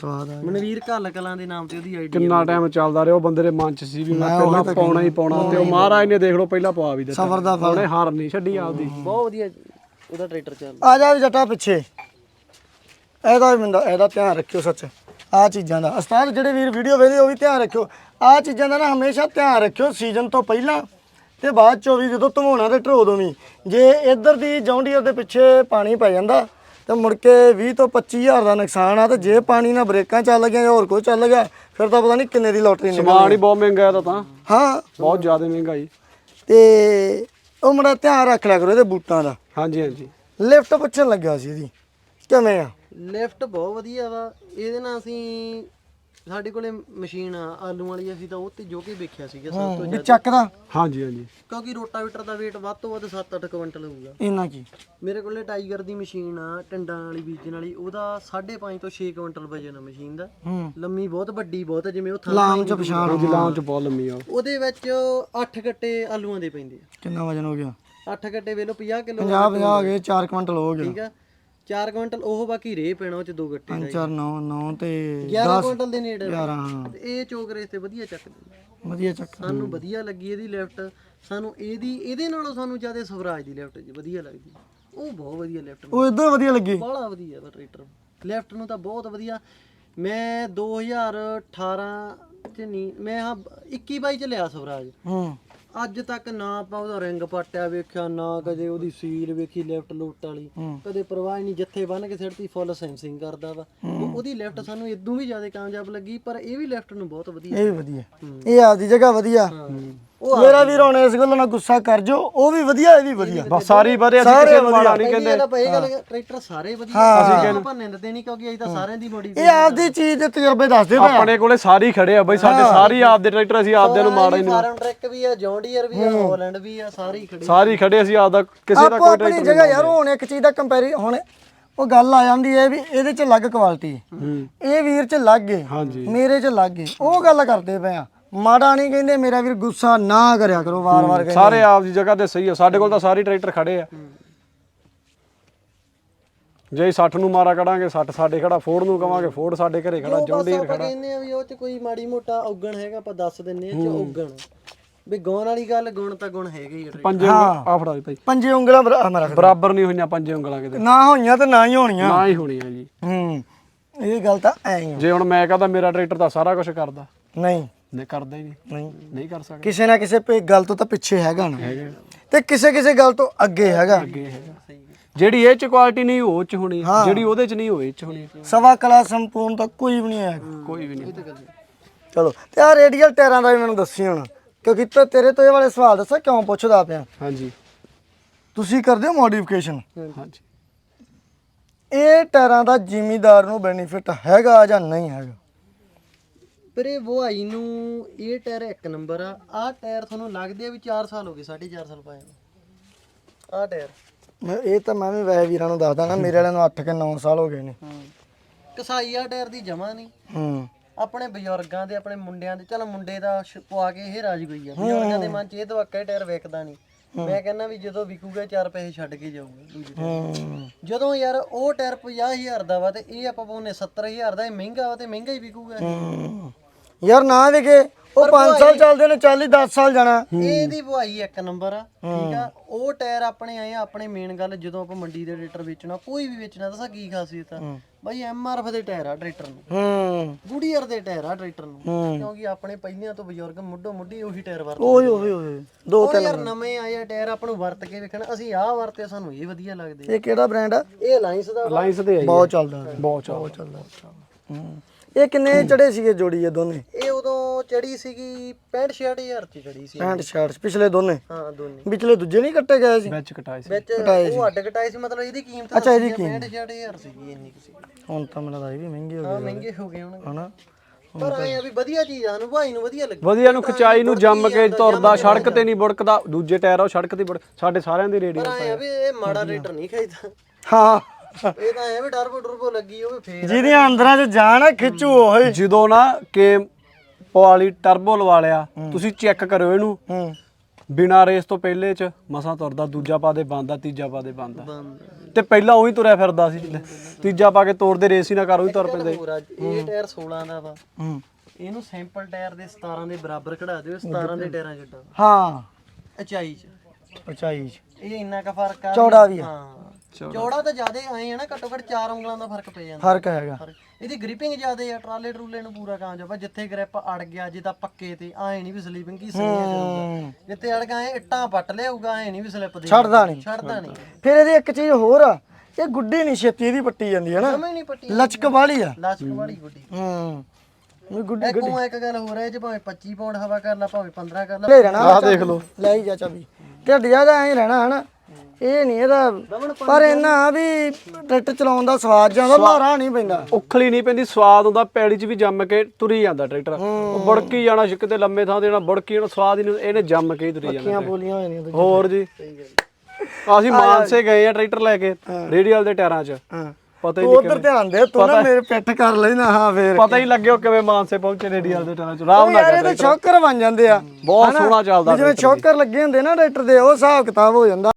Speaker 1: ਸਵਾਦ ਆ
Speaker 3: ਮਨਵੀਰ ਘੱਲ ਕਲਾਂ ਦੇ ਨਾਮ ਤੇ ਉਹਦੀ ਆਈਡੀ
Speaker 2: ਕਿੰਨਾ ਟਾਈਮ ਚੱਲਦਾ ਰਿਹਾ ਉਹ ਬੰਦੇ ਦੇ ਮਨ ਚ ਸੀ ਵੀ ਮੈਂ ਪਹਿਲਾਂ ਪਾਉਣਾ ਹੀ ਪਾਉਣਾ ਤੇ ਉਹ ਮਹਾਰਾਜ ਨੇ ਦੇਖ ਲਓ ਪਹਿਲਾਂ ਪਵਾ ਵੀ ਦਿੱਤਾ।
Speaker 1: ਸਫਰ ਦਾ ਫਲ।
Speaker 2: ਉਹਨੇ ਹਾਰ ਨਹੀਂ ਛੱਡੀ ਆਪਦੀ।
Speaker 3: ਬਹੁਤ ਵਧੀਆ ਉਹਦਾ ਟਰੈਕਟਰ ਚੱਲਦਾ।
Speaker 1: ਆ ਜਾ ਵੀ ਜੱਟਾ ਪਿੱਛੇ। ਇਹਦਾ ਵੀ ਬੰਦਾ ਇਹਦਾ ਧਿਆਨ ਰੱਖਿਓ ਸੱਚ। ਆ ਚੀਜ਼ਾਂ ਦਾ। ਉਸਤਾਦ ਜਿਹੜੇ ਵੀਰ ਵੀਡੀਓ ਵੇਖਦੇ ਉਹ ਵੀ ਧਿਆਨ ਰੱਖਿਓ। ਆ ਚੀਜ਼ਾਂ ਦਾ ਨਾ ਹਮੇਸ਼ਾ ਧਿਆਨ ਰੱਖਿਓ ਸੀਜ਼ਨ ਤੋਂ ਪਹਿਲਾਂ ਤੇ ਬਾਅਦ ਚੋਂ ਵੀ ਜਦੋਂ ਧਵਾਉਣਾ ਤੇ ਢੋ ਵੀ। ਜੇ ਇੱਧਰ ਦੀ ਜੌਂਡੀਅਰ ਦੇ ਪਿੱਛੇ ਪਾਣੀ ਪੈ ਜਾਂਦਾ ਤੇ ਮੁੜ ਕੇ 20 ਤੋਂ 25000 ਦਾ ਨੁਕਸਾਨ ਆ ਤੇ ਜੇ ਪਾਣੀ ਨਾਲ ਬ੍ਰੇਕਾਂ ਚੱਲ ਗਈਆਂ ਜਾਂ ਹੋਰ ਕੋਈ ਚੱਲ ਗਿਆ ਫਿਰ ਤਾਂ ਪਤਾ ਨਹੀਂ ਕਿੰਨੇ ਦੀ ਲੋਟਰੀ ਨਿਕਲ
Speaker 2: ਸਮਾਨ ਹੀ ਬਹੁਤ ਮਹਿੰਗਾ ਇਹਦਾ ਤਾਂ
Speaker 1: ਹਾਂ।
Speaker 2: ਬਹੁਤ ਜ਼ਿਆਦਾ ਮਹਿੰਗਾ ਜੀ।
Speaker 1: ਤੇ ਉਹ ਮੜਾ ਧਿਆਨ ਰੱਖ ਲਿਆ ਕਰੋ ਇਹਦੇ ਬੂਟਾਂ ਦਾ।
Speaker 2: ਹਾਂਜੀ ਹਾਂਜੀ।
Speaker 1: ਲਿਫਟ ਪੁੱਛਣ ਲੱਗਾ ਸੀ ਇਹਦੀ। ਕਿਵੇਂ ਆ?
Speaker 3: ਲਿਫਟ ਬਹੁਤ ਵਧੀਆ ਵਾ। ਇਹਦੇ ਨਾਲ ਅਸੀਂ ਸਾਡੇ ਕੋਲੇ ਮਸ਼ੀਨ ਆ ਆਲੂ ਵਾਲੀ ਅਸੀਂ ਤਾਂ ਉਹ ਤੇ ਜੋ ਕਿ ਵੇਖਿਆ ਸੀਗਾ ਸਭ ਤੋਂ
Speaker 1: ਵੀ ਚੱਕਦਾ?
Speaker 2: ਹਾਂਜੀ ਹਾਂਜੀ।
Speaker 3: ਕਿਉਂਕਿ ਰੋਟਾਵੇਟਰ ਦਾ weight ਵੱਧ ਤੋਂ ਵੱਧ 7-8 ਕੁਇੰਟਲ ਹੋਊਗਾ।
Speaker 1: ਇੰਨਾ ਕੀ?
Speaker 3: ਮੇਰੇ ਕੋਲੇ ਟਾਈਗਰ ਦੀ ਮਸ਼ੀਨ ਆ ਟੰਡਾਂ ਵਾਲੀ ਬੀਜਣ ਵਾਲੀ ਉਹਦਾ 5.5 ਤੋਂ 6 ਕੁਇੰਟਲ ਵਜਨ ਆ ਮਸ਼ੀਨ ਦਾ।
Speaker 1: ਹੂੰ।
Speaker 3: ਲੰਮੀ ਬਹੁਤ ਵੱਡੀ ਬਹੁਤ ਆ, ਜਿਵੇਂ ਉਹ ਥਾਂ
Speaker 1: ਲਾਮ ਚ ਪਛਾਣ
Speaker 2: ਹਾਂਜੀ ਲਾਂ ਚ ਬਹੁਤ ਲੰਮੀ ਆ ਉਹ।
Speaker 3: ਉਹਦੇ ਵਿੱਚ 8 ਗੱਟੇ ਆਲੂਆਂ ਦੇ ਪੈਂਦੇ
Speaker 1: ਕਿੰਨਾ ਵਜਨ ਹੋ ਗਿਆ?
Speaker 3: ਆ 8 ਗੱਟੇ ਵੇਲੋ 50 ਕਿਲੋ
Speaker 1: 50 50 ਆ। ਗਏ 4 ਕੁਇੰਟਲ ਹੋ ਗਿਆ
Speaker 3: ਠੀਕ ਆ। 4 ਕੁਇੰਟਲ ਉਹ ਬਾਕੀ ਰੇ ਪੈਣਾ ਉਹ ਚ ਦੋ ਗੱਟੇ ਦਾ
Speaker 1: 4 9 9 ਤੇ
Speaker 3: 11 ਕੁਇੰਟਲ ਦੇ ਨੇੜੇ।
Speaker 1: 11 ਹਾਂ।
Speaker 3: ਤੇ ਇਹ ਚੋਕ ਰੇਸ ਤੇ ਵਧੀਆ ਚੱਕਦੇ
Speaker 1: ਵਧੀਆ ਚੱਕ
Speaker 3: ਸਾਨੂੰ ਵਧੀਆ ਲੱਗੀ ਇਹਦੀ ਲੈਫਟ। ਸਾਨੂੰ ਇਹਦੀ ਇਹਦੇ ਨਾਲੋਂ ਸਾਨੂੰ ਜ਼ਿਆਦਾ ਸਵਰਾਜ ਦੀ ਲੈਫਟ ਜੀ ਵਧੀਆ ਲੱਗਦੀ। ਉਹ ਬਹੁਤ ਵਧੀਆ ਲੈਫਟ
Speaker 1: ਉਹ ਇਦਾਂ ਵਧੀਆ ਲੱਗੀ।
Speaker 3: ਬੜਾ ਵਧੀਆ ਵਾ ਟਰੈਕਟਰ। ਲੈਫਟ ਨੂੰ ਤਾਂ ਬਹੁਤ ਵਧੀਆ। ਮੈਂ 2018 ਚ ਨਹੀਂ ਮੈਂ ਹਾਂ 21 22 ਚ ਲਿਆ ਸਵਰਾਜ।
Speaker 1: ਹੂੰ।
Speaker 3: ਅੱਜ ਤੱਕ ਨਾ ਆਪਾਂ ਉਹਦਾ ਰਿੰਗ ਪੱਟਿਆ ਵੇਖਿਆ ਨਾ ਕਦੇ ਉਹਦੀ ਸੀਲ ਵੇਖੀ ਲੈਫਟ ਲੁੱਟ ਵਾਲੀ। ਕਦੇ ਪਰਵਾਹ ਨਹੀਂ ਜਿੱਥੇ ਬੰਨ ਕੇ ਸਿੱਟਦੀ ਫੁੱਲ ਸੈਂਸਿੰਗ ਕਰਦਾ ਵਾ। ਉਹ- ਉਹਦੀ ਲੈਫਟ ਸਾਨੂੰ ਇਦੋਂ ਵੀ ਜ਼ਿਆਦਾ ਕਾਮਯਾਬ ਲੱਗੀ ਪਰ ਇਹ ਵੀ ਲੈਫਟ ਨੂੰ ਬਹੁਤ ਵਧੀਆ
Speaker 1: ਇਹ ਵੀ ਵਧੀਆ। ਇਹ ਆਪਦੀ ਜਗ੍ਹਾ ਵਧੀਆ। ਮੇਰਾ ਵੀਰ ਹੁਣ ਇਸ ਗੱਲ ਨਾਲ ਗੁੱਸਾ ਕਰ ਜੋ ਉਹ ਵੀ ਵਧੀਆ ਇਹ ਵੀ ਵਧੀਆ।
Speaker 2: ਬਸ ਸਾਰੀ ਵਧੀਆ ਅਸੀਂ ਕਿਸੇ ਨੂੰ ਮਾੜਾ ਨਹੀਂ ਕਹਿੰਦੇ।
Speaker 3: ਟਰੈਕਟਰ ਸਾਰੇ ਵਧੀਆ ਅਸੀਂ ਕਹਿੰਦੇ ਭੰਨੇ ਦਿੰਦੇ ਨਹੀਂ ਕਿਉਂਕਿ ਅਸੀਂ ਤਾਂ ਸਾਰਿਆਂ ਦੀ ਬੋਡੀ
Speaker 1: ਇਹ ਆਪਦੀ ਚੀਜ਼ ਦੇ ਤਜਰਬੇ ਦੱਸਦੇ ਆ।
Speaker 2: ਆਪਣੇ ਕੋਲੇ ਸਾਰੀ ਖੜੇ ਆ ਬਈ ਸਾਡੇ ਸਾਰੀ ਆਪਦੇ ਟਰੈਕਟਰ ਅਸੀਂ ਆਪਦੇ ਨੂੰ ਮਾੜਾ ਹੀ ਨਹੀਂ।
Speaker 3: ਫਾਰਮ ਟਰੈਕ ਵੀ ਆ ਜੌਨ ਡੀਅਰ ਵੀ ਆ ਹਾਲੈਂਡ ਵੀ ਆ ਸਾਰੇ ਹੀ ਖੜੇ
Speaker 2: ਸਾਰੀ ਖੜੇ ਅਸੀਂ ਆਪਦਾ ਕਿਸੇ ਦਾ ਕੋਈ
Speaker 1: ਆਪਣੀ
Speaker 2: ਟਰੈਕਟਰ
Speaker 1: ਜਗ੍ਹਾ ਯਾਰ ਹੁਣ ਇੱਕ ਚੀਜ਼ ਦਾ ਕੰਪੈਰੀ ਹੁਣ ਉਹ ਗੱਲ ਆ ਜਾਂਦੀ ਹੈ ਵੀ ਇਹਦੇ ਚ ਅਲੱਗ ਕੁਆਲਿਟੀ ਇਹ ਵੀਰ ਚ ਅਲੱਗ ਹੈ
Speaker 2: ਹਾਂਜੀ।
Speaker 1: ਮੇਰੇ ਚ ਅਲੱਗ ਹੈ ਉਹ ਗੱਲ ਕਰਦੇ ਪਏ ਆ। ਮਾੜਾ ਨਹੀਂ ਕਹਿੰਦੇ ਮੇਰਾ ਵੀਰ ਗੁੱਸਾ ਨਾ ਕਰਿਆ ਕਰੋ ਵਾਰ-ਵਾਰ ਕਹਿੰਦੇ।
Speaker 2: ਸਾਰੇ ਆਪਦੀ ਜਗ੍ਹਾ ਤੇ ਸਹੀ ਆ ਸਾਡੇ ਕੋਲ ਤਾਂ ਸਾਰੀ ਟਰੈਕਟਰ ਖੜੇ ਆ। ਜੇ 60 ਨੂੰ ਮਾਰਾ ਕਢਾਂਗੇ 60 ਸਾਡੇ ਖੜਾ ਫੋਰਡ ਨੂੰ ਕਵਾਂਗੇ ਫੋਰਡ ਸਾਡੇ ਘਰੇ ਖੜਾ ਡੀਅਰ
Speaker 3: ਆਪਾਂ
Speaker 2: ਖੜਾ।
Speaker 3: ਕਹਿੰਦੇ ਆ ਵੀ ਉਹ ਚ ਕੋਈ ਮਾੜੀ ਮੋਟਾ ਔਗਣ ਹੈਗਾ ਆਪਾਂ ਦੱਸ ਦਿੰਨੇ ਆ ਚ ਔਗਣ। ਵੀ ਗਾਉਣ ਵਾਲੀ ਗੱਲ ਗੁਣ ਤਾਂ ਗੁਣ ਹੈਗੇ ਹੀ ਆ ਟਰੈਕਟਰ।
Speaker 2: ਪੰਜੇ ਉਂਗਲ- ਆ ਫੜਾ ਜੀ ਭਾਈ।
Speaker 1: ਪੰਜੇ ਉਂਗਲਾਂ ਬਰਾ- ਮੈਂ ਰੱਖ
Speaker 2: ਬਰਾਬਰ ਨਹੀਂ ਹੋਈਆਂ ਪੰਜੇ ਉਂਗਲਾਂ ਕਿਤੇ।
Speaker 1: ਨਾ ਹੋਈਆਂ ਤੇ ਨਾ ਹੀ ਹੋਣੀਆਂ।
Speaker 2: ਨਾ ਹੀ ਹੋਣੀਆਂ ਜੀ।
Speaker 1: ਹੂੰ ਇਹ ਗੱਲ ਤਾਂ ਐ ਹੀ ਆ।
Speaker 2: ਜੇ ਹੁਣ ਮੈਂ ਕਹਦਾ ਮੇਰਾ ਟਰੈਕਟਰ ਤਾਂ ਸਾਰਾ ਕੁਝ ਕਰਦਾ।
Speaker 1: ਨਹੀਂ।
Speaker 2: ਨਹੀਂ ਕਰਦਾ ਹੀ ਨਹੀਂ।
Speaker 1: ਨਹੀਂ।
Speaker 2: ਨਹੀਂ ਕਰ ਸਕਦਾ।
Speaker 1: ਕਿਸੇ ਨਾ ਕਿਸੇ ਪੇ ਗੱਲ ਤੋਂ ਤਾਂ ਪਿੱਛੇ ਹੈਗਾ ਨਾ।
Speaker 2: ਹੈਗਾ।
Speaker 1: ਤੇ ਕਿਸੇ ਕਿਸੇ ਗੱਲ ਤੋਂ ਅੱਗੇ ਹੈਗਾ।
Speaker 2: ਅੱਗੇ ਹੈਗਾ। ਜਿਹੜੀ ਇਹ ਚ ਕੁਆਲਿਟੀ ਨਹੀਂ ਉਹ ਚ ਹੋਣੀ। ਜਿਹੜੀ ਉਹਦੇ ਚ ਨਹੀਂ ਇਹ ਚ ਹੋਣੀ।
Speaker 1: ਸਵਾ ਕਲਾ ਸੰਪੂਰਨ ਤਾਂ ਕੋਈ ਵੀ ਨਹੀਂ ਹੈ
Speaker 2: ਕੋਈ ਵੀ ਨਹੀਂ।
Speaker 1: ਚਲੋ ਤੇ ਆ ਰੇਡੀਅਲ ਟਾਇਰਾਂ ਦਾ ਵੀ ਮੈਨੂੰ ਦੱਸੀ ਹੁਣ। ਕਿਉਂਕਿ ਤੇ ਤੇਰੇ ਤੋਂ ਇਹ ਵਾਲੇ ਸਵਾਲ ਦੱਸਾਂ ਕਿਉਂ ਪੁੱਛਦਾ ਪਿਆ?
Speaker 2: ਹਾਂਜੀ।
Speaker 1: ਤੁਸੀਂ ਕਰਦੇ ਹੋ ਮੋਡੀਫਿਕੇਸ਼ਨ
Speaker 2: ਹਾਂਜੀ।
Speaker 1: ਇਹ ਟਾਇਰਾਂ ਦਾ ਜ਼ਿਮੀਦਾਰ ਨੂੰ ਬੈਨੀਫਿਟ ਹੈਗਾ ਜਾਂ ਨਹੀਂ ਹੈਗਾ?
Speaker 3: ਪਰ ਇਹ ਵਹਾਈ ਨੂੰ ਇਹ ਟਾਇਰ ਇੱਕ ਨੰਬਰ ਆ। ਆਹ ਟਾਇਰ ਤੁਹਾਨੂੰ ਲੱਗਦੇ ਆ ਵੀ 4 ਸਾਲ ਹੋ ਗਏ 4.5 ਸਾਲ ਪਾਏ ਨੂੰ। ਆਹ ਟਾਇਰ।
Speaker 1: ਮੈਂ ਇਹ ਤਾਂ ਮੈਂ ਵੀ ਵੈਸੇ ਵੀਰਾਂ ਨੂੰ ਦੱਸਦਾ ਨਾ ਮੇਰੇ ਵਾਲਿਆਂ ਨੂੰ 8 ਕਿ 9 ਸਾਲ ਹੋ ਗਏ ਨੇ।
Speaker 3: ਹੂੰ। ਕਸਾਈ ਆ ਟਾਇਰ ਦੀ ਜਮਾ ਨਹੀਂ।
Speaker 1: ਹੂੰ।
Speaker 3: ਆਪਣੇ ਬਜ਼ੁਰਗਾਂ ਦੇ ਆਪਣੇ ਮੁੰਡਿਆਂ ਦੇ ਚਲ ਮੁੰਡੇ ਦਾ ਸ਼- ਪਵਾ ਕੇ ਇਹ ਰਾਜ ਗਈ ਆ। ਬਜ਼ੁਰਗਾਂ ਦੇ ਮਨ 'ਚ ਇਹ ਦਵਾਕਾ ਟਾਇਰ ਵੇਖਦਾ ਨਹੀਂ। ਮੈਂ ਕਹਿੰਦਾ ਵੀ ਜਦੋਂ ਵਿਕੂਗਾ ਚਾਰ ਪੈਸੇ ਛੱਡ ਕੇ ਜਾਊਗਾ ਦੂਜੇ ਟਾਇਰ।
Speaker 1: ਹੂੰ।
Speaker 3: ਜਦੋਂ ਯਾਰ ਉਹ ਟਾਇਰ 50000 ਦਾ ਵਾ ਤੇ ਇਹ ਆਪਾਂ ਪਾਉਨੇ 70000 ਦਾ ਇਹ ਮਹਿੰਗਾ ਵਾ ਤੇ ਮਹਿੰਗਾ ਹੀ ਵਿਕੂਗਾ। ਇਹ।
Speaker 1: ਹੂੰ। ਯਾਰ ਨਾ ਵਿਕੇ ਉਹ 5 ਸਾਲ ਚੱਲਦੇ ਨੇ 40 10 ਸਾਲ ਜਾਣਾ।
Speaker 3: ਇਹਦੀ ਬੁਆਈ ਇੱਕ ਨੰਬਰ ਆ ਠੀਕ ਆ? ਉਹ ਟਾਇਰ ਆਪਣੇ ਆਏ ਆ ਆਪਣੇ ਮੇਨ ਗੱਲ ਜਦੋਂ ਆਪਾਂ ਮੰਡੀ ਦੇ ਟਰੈਕਟਰ ਵੇਚਣਾ ਕੋਈ ਵੀ ਵੇਚਣਾ ਦੱਸਾਂ ਕੀ ਖਾਸੀਅਤ ਆ? ਬਾਈ ਐਮਆਰਐਫ ਦੇ ਟਾਇਰ ਆ ਟਰੈਕਟਰ ਨੂੰ।
Speaker 1: ਹੂੰ।
Speaker 3: ਗੁੜੀਅਰ ਦੇ ਟਾਇਰ ਆ ਟਰੈਕਟਰ ਨੂੰ।
Speaker 1: ਹੂੰ।
Speaker 3: ਕਿਉਂਕਿ ਆਪਣੇ ਪਹਿਲਿਆਂ ਤੋਂ ਬਜ਼ੁਰਗ ਮੁੱਢੋ ਮੁੱਢੀ ਉਹੀ ਟਾਇਰ ਵਰਤਦੇ
Speaker 1: ਓਏ ਓਏ ਓਏ ਦੋ
Speaker 3: ਉਹ ਯਾਰ ਨਵੇਂ ਆਏ ਆ ਟਾਇਰ ਆਪਾਂ ਨੂੰ ਵਰਤ ਕੇ ਵੇਖਣ ਅਸੀਂ ਆਹ ਵਰਤੇ ਸਾਨੂੰ ਇਹ ਵਧੀਆ ਲੱਗਦੇ ਆ।
Speaker 1: ਇਹ ਕਿਹੜਾ ਬ੍ਰਾਂਡ ਆ?
Speaker 3: ਇਹ ਅਲਾਈਅੰਸ ਦਾ ਵਾ।
Speaker 2: ਅਲਾਈਅੰਸ ਤੇ ਆਈ
Speaker 1: ਬਹੁਤ ਚੱਲਦਾ।
Speaker 2: ਬਹੁਤ ਚੱਲਦਾ।
Speaker 1: ਹੂੰ। ਇਹ ਕਿੰਨੇ ਚੜੇ ਸੀਗੇ ਜੋੜੀ ਇਹ ਦੋਨੇ?
Speaker 3: ਇਹ ਉਦੋਂ ਚੜੀ ਸੀਗੀ 65 66000 ਚ ਚੜੀ ਸੀ।
Speaker 1: ਪੈਂਟ ਸ਼ਰਟਸ ਪਿਛਲੇ ਦੋਨੇ?
Speaker 3: ਹਾਂ ਦੋਨੇ।
Speaker 1: ਵਿਚਲੇ ਦੂਜੇ ਨਹੀਂ ਕੱਟੇ ਗਏ ਸੀ?
Speaker 2: ਵਿੱਚ ਕਟਾਏ ਸੀ।
Speaker 3: ਵਿੱਚ ਉਹ ਅੱਡ ਕਟਾਈ ਸੀ ਮਤਲਬ ਇਹਦੀ ਕੀਮਤ
Speaker 1: ਅੱਛਾ, ਇਹਦੀ
Speaker 3: 65 66000 ਸੀਗੀ ਇੰਨੀ ਕੁ ਸੀ
Speaker 1: ਹੁਣ ਤਾਂ ਮੈਨੂੰ ਲੱਗਦਾ ਇਹ ਵੀ ਮਹਿੰਗੇ ਹੋ
Speaker 3: ਹਾਂ
Speaker 1: ਗਏ
Speaker 3: ਮਹਿੰਗੇ ਹੋ ਗਏ ਹੁਣ
Speaker 1: ਹਨਾ?
Speaker 3: ਪਰ ਆਏ ਆ ਵੀ ਵਧੀਆ ਚੀਜ਼ ਆ ਸਾਨੂੰ ਭਾਈ ਨੂੰ ਵਧੀਆ ਲੱਗੀ।
Speaker 2: ਵਧੀਆ ਨੂੰ ਖਚਾਈ ਨੂੰ ਜੰਮ ਕੇ ਤੁਰਦਾ ਸੜਕ ਤੇ ਨਹੀਂ ਬੁੜਕਦਾ ਦੂਜੇ ਟਾਇਰ ਆ ਉਹ ਸੜਕ ਤੇ ਬੁੜ ਸਾਡੇ ਸਾਰਿਆਂ ਦੇ ਰੇਡੀਓ
Speaker 3: ਪਰ ਆਏ ਆ ਵੀ ਇਹ ਮਾੜਾ ਰੇਟਰ ਨਹੀਂ ਖਾਈਦਾ।
Speaker 1: ਹਾਂ।
Speaker 3: ਇਹ ਤਾਂ ਐ ਵੀ ਟਰਬੋ ਟਰਬੋ ਲੱਗੀ ਹੋਵੇ ਫੇਰ
Speaker 1: ਜਿਹਦੀਆਂ ਅੰਦਰਾਂ 'ਚ ਜਾਣ ਆ, ਖਿੱਚੂ ਓਏ
Speaker 2: ਜਦੋਂ ਨਾ ਕੇ ਪਵਾਲੀ ਟਰਬੋ ਲਵਾ ਲਿਆ ਤੁਸੀਂ ਚੈੱਕ ਕਰਿਓ ਇਹਨੂੰ।
Speaker 1: ਹੂੰ।
Speaker 2: ਬਿਨਾ ਰੇਸ ਤੋਂ ਪਹਿਲੇ ਚ ਮਸਾਂ ਤੁਰਦਾ ਦੂਜਾ ਪਾ ਦੇ ਬੰਦਾ ਤੀਜਾ ਪਾ ਦੇ ਬੰਦਾ ਤੇ ਪਹਿਲਾਂ ਉਹੀ ਤੁਰਿਆ ਫਿਰਦਾ ਸੀ ਤੀਜਾ ਪਾ ਕੇ ਤੋੜਦੇ ਰੇਸ ਹੀ ਨਾ ਕਰ ਉਹੀ ਤੁਰ ਪੈਂਦੇ।
Speaker 3: ਇਹ ਟਾਇਰ 16 ਦਾ ਵਾ।
Speaker 1: ਹੂੰ।
Speaker 3: ਇਹਨੂੰ ਸੈਂਪਲ ਟਾਇਰ ਦੇ 17 ਦੇ ਬਰਾਬਰ ਕਢਾ ਦਿਓ 17 ਦੇ ਟਾਇਰਾਂ ਜਿੱਡਾ
Speaker 1: ਹਾਂ।
Speaker 3: ਉਚਾਈ ਚ।
Speaker 1: ਉਚਾਈ 'ਚ।
Speaker 3: ਇਹ ਇੰਨਾ ਕ ਫ਼ਰਕ ਆ
Speaker 1: ਚੌੜਾ ਵੀ ਆ।
Speaker 3: ਹਾਂ। ਚੌੜਾ ਤਾਂ ਜ਼ਿਆਦਾ ਆਏ ਆ ਨਾ ਘੱਟੋ ਘੱਟ 4 ਉਂਗਲਾਂ ਦਾ ਫ਼ਰਕ ਪੈ ਜਾਂਦਾ।
Speaker 1: ਫ਼ਰਕ ਹੈਗਾ।
Speaker 3: ਇਹਦੀ ਗ੍ਰਿਪਿੰਗ ਜ਼ਿਆਦੇ ਆ ਟਰਾਲੇ ਟਰੂਲੇ ਨੂੰ ਪੂਰਾ ਕਾਮਯਾਬ ਆ। ਜਿੱਥੇ ਗ੍ਰਿਪ ਅੜ ਗਿਆ ਜੇ ਤਾਂ ਪੱਕੇ ਤੇ ਆਏ ਨਹੀਂ ਵੀ ਸਲੀਪਿੰਗ ਕੀ ਸਹੀ
Speaker 1: ਹੂੰ।
Speaker 3: ਜਿੱਥੇ ਅੜ ਗਿਆ ਐ ਇੱਟਾਂ ਪੱਟ ਲਿਆਊਗਾ ਐ ਨਹੀਂ ਵੀ ਸਲਿੱਪ ਦੇ
Speaker 1: ਛੱਡਦਾ ਨਹੀਂ।
Speaker 3: ਛੱਡਦਾ ਨਹੀਂ।
Speaker 1: ਫਿਰ ਇਹਦੀ ਇੱਕ ਚੀਜ਼ ਹੋਰ ਆ ਇਹ ਗੁੱਡੀ ਨਹੀਂ ਛੇਤੀ ਇਹਦੀ ਪੱਟੀ ਜਾਂਦੀ ਹੈ ਨਾ?
Speaker 3: ਸਮਝ ਨਹੀਂ ਪੱਟੀ
Speaker 1: ਲਚਕ ਵਾਲੀ ਆ।
Speaker 3: ਲਾਸਟ ਵਾਲੀ ਗੁੱਡੀ।
Speaker 1: ਹੂੰ। ਇਹ ਗੁੱਡੀ
Speaker 3: ਇੱਕ ਉਹ ਇੱਕ ਗੱਲ ਹੈ ਜੇ ਭਾਵੇਂ 25 ਪਾਉਂਡ ਹਵਾ ਕਰ ਲਾ ਭਾਵੇਂ 15 ਕਰ ਲਾ।
Speaker 1: ਲੈ ਰਹਿਣਾ ਆਹ ਦੇਖ ਲਓ। ਲੈ ਹੀ ਜਾ ਚਾਬੀ। ਢਿੱਡ ਜ਼ਿਆਦਾ ਐਂ ਰਹਿਣਾ ਹਨਾ? ਇਹ ਨਹੀਂ ਇਹਦਾ ਪਰ ਇਹਨਾਂ ਵੀ ਟਰੈਕਟਰ ਚਲਾਉਣ ਦਾ ਸਵਾਦ ਜਾਂਦਾ ਭਾਰਾ ਨਹੀਂ ਪੈਂਦਾ।
Speaker 2: ਉਖਲੀ ਨਹੀਂ ਪੈਂਦੀ ਸਵਾਦ ਹੁੰਦਾ ਪੈੜੀ 'ਚ ਵੀ ਜੰਮ ਕੇ ਤੁਰੀ ਜਾਂਦਾ ਟਰੈਕਟਰ। ਉਹ ਬੜਕੀ ਜਾਣਾ ਛਿੱਕ ਤੇ ਲੰਮੇ ਥਾਂ ਤੇ ਜਾਣਾ ਬੜਕੀ ਜਾਣਾ ਸਵਾਦ ਹੀ ਨਹੀਂ ਇਹਨੇ ਜੰਮ ਕੇ ਹੀ ਤੁਰੀ ਜਾਣਾ
Speaker 1: ਕੀਆਂ ਬੋਲੀਆਂ ਹੋਈਆਂ ਨੇ
Speaker 2: ਹੋਰ ਜੀ। ਅਸੀਂ ਮਾਨਸੇ ਗਏ ਆ ਟਰੈਕਟਰ ਲੈ ਕੇ ਰੇਡੀਅਲ ਦੇ ਟਾਇਰਾਂ 'ਚ। ਪਤਾ ਹੀ
Speaker 1: ਤੂੰ ਉਧਰ ਧਿਆਨ ਦੇ ਤੂੰ ਨਾ ਮੇਰੇ ਪਿੱਠ ਕਰ ਨਾ ਹਾਂ ਫੇਰ
Speaker 2: ਪਤਾ ਹੀ ਲੱਗਿਆ ਕਿਵੇਂ ਮਾਨਸੇ ਪਹੁੰਚੇ ਰੇਡੀਅਲ ਦੇ ਟਾਇਰਾਂ 'ਚ ਆਰਾਮ ਨਾਲ
Speaker 1: ਯਾਰ ਇਹ ਤਾਂ ਸ਼ੌਕਰ ਬਣ ਜਾਂਦੇ ਆ।
Speaker 2: ਬਹੁਤ ਸੋਹਣਾ ਚੱਲਦਾ
Speaker 1: ਜਿਵੇਂ ਸ਼ੌਕਰ ਲੱਗੇ ਹੁੰਦੇ ਨਾ ਟਰੈਕਟਰ ਦੇ ਉਹ ਹਿਸਾਬ ਕਿਤਾਬ ਹੋ ਜਾਂਦਾ।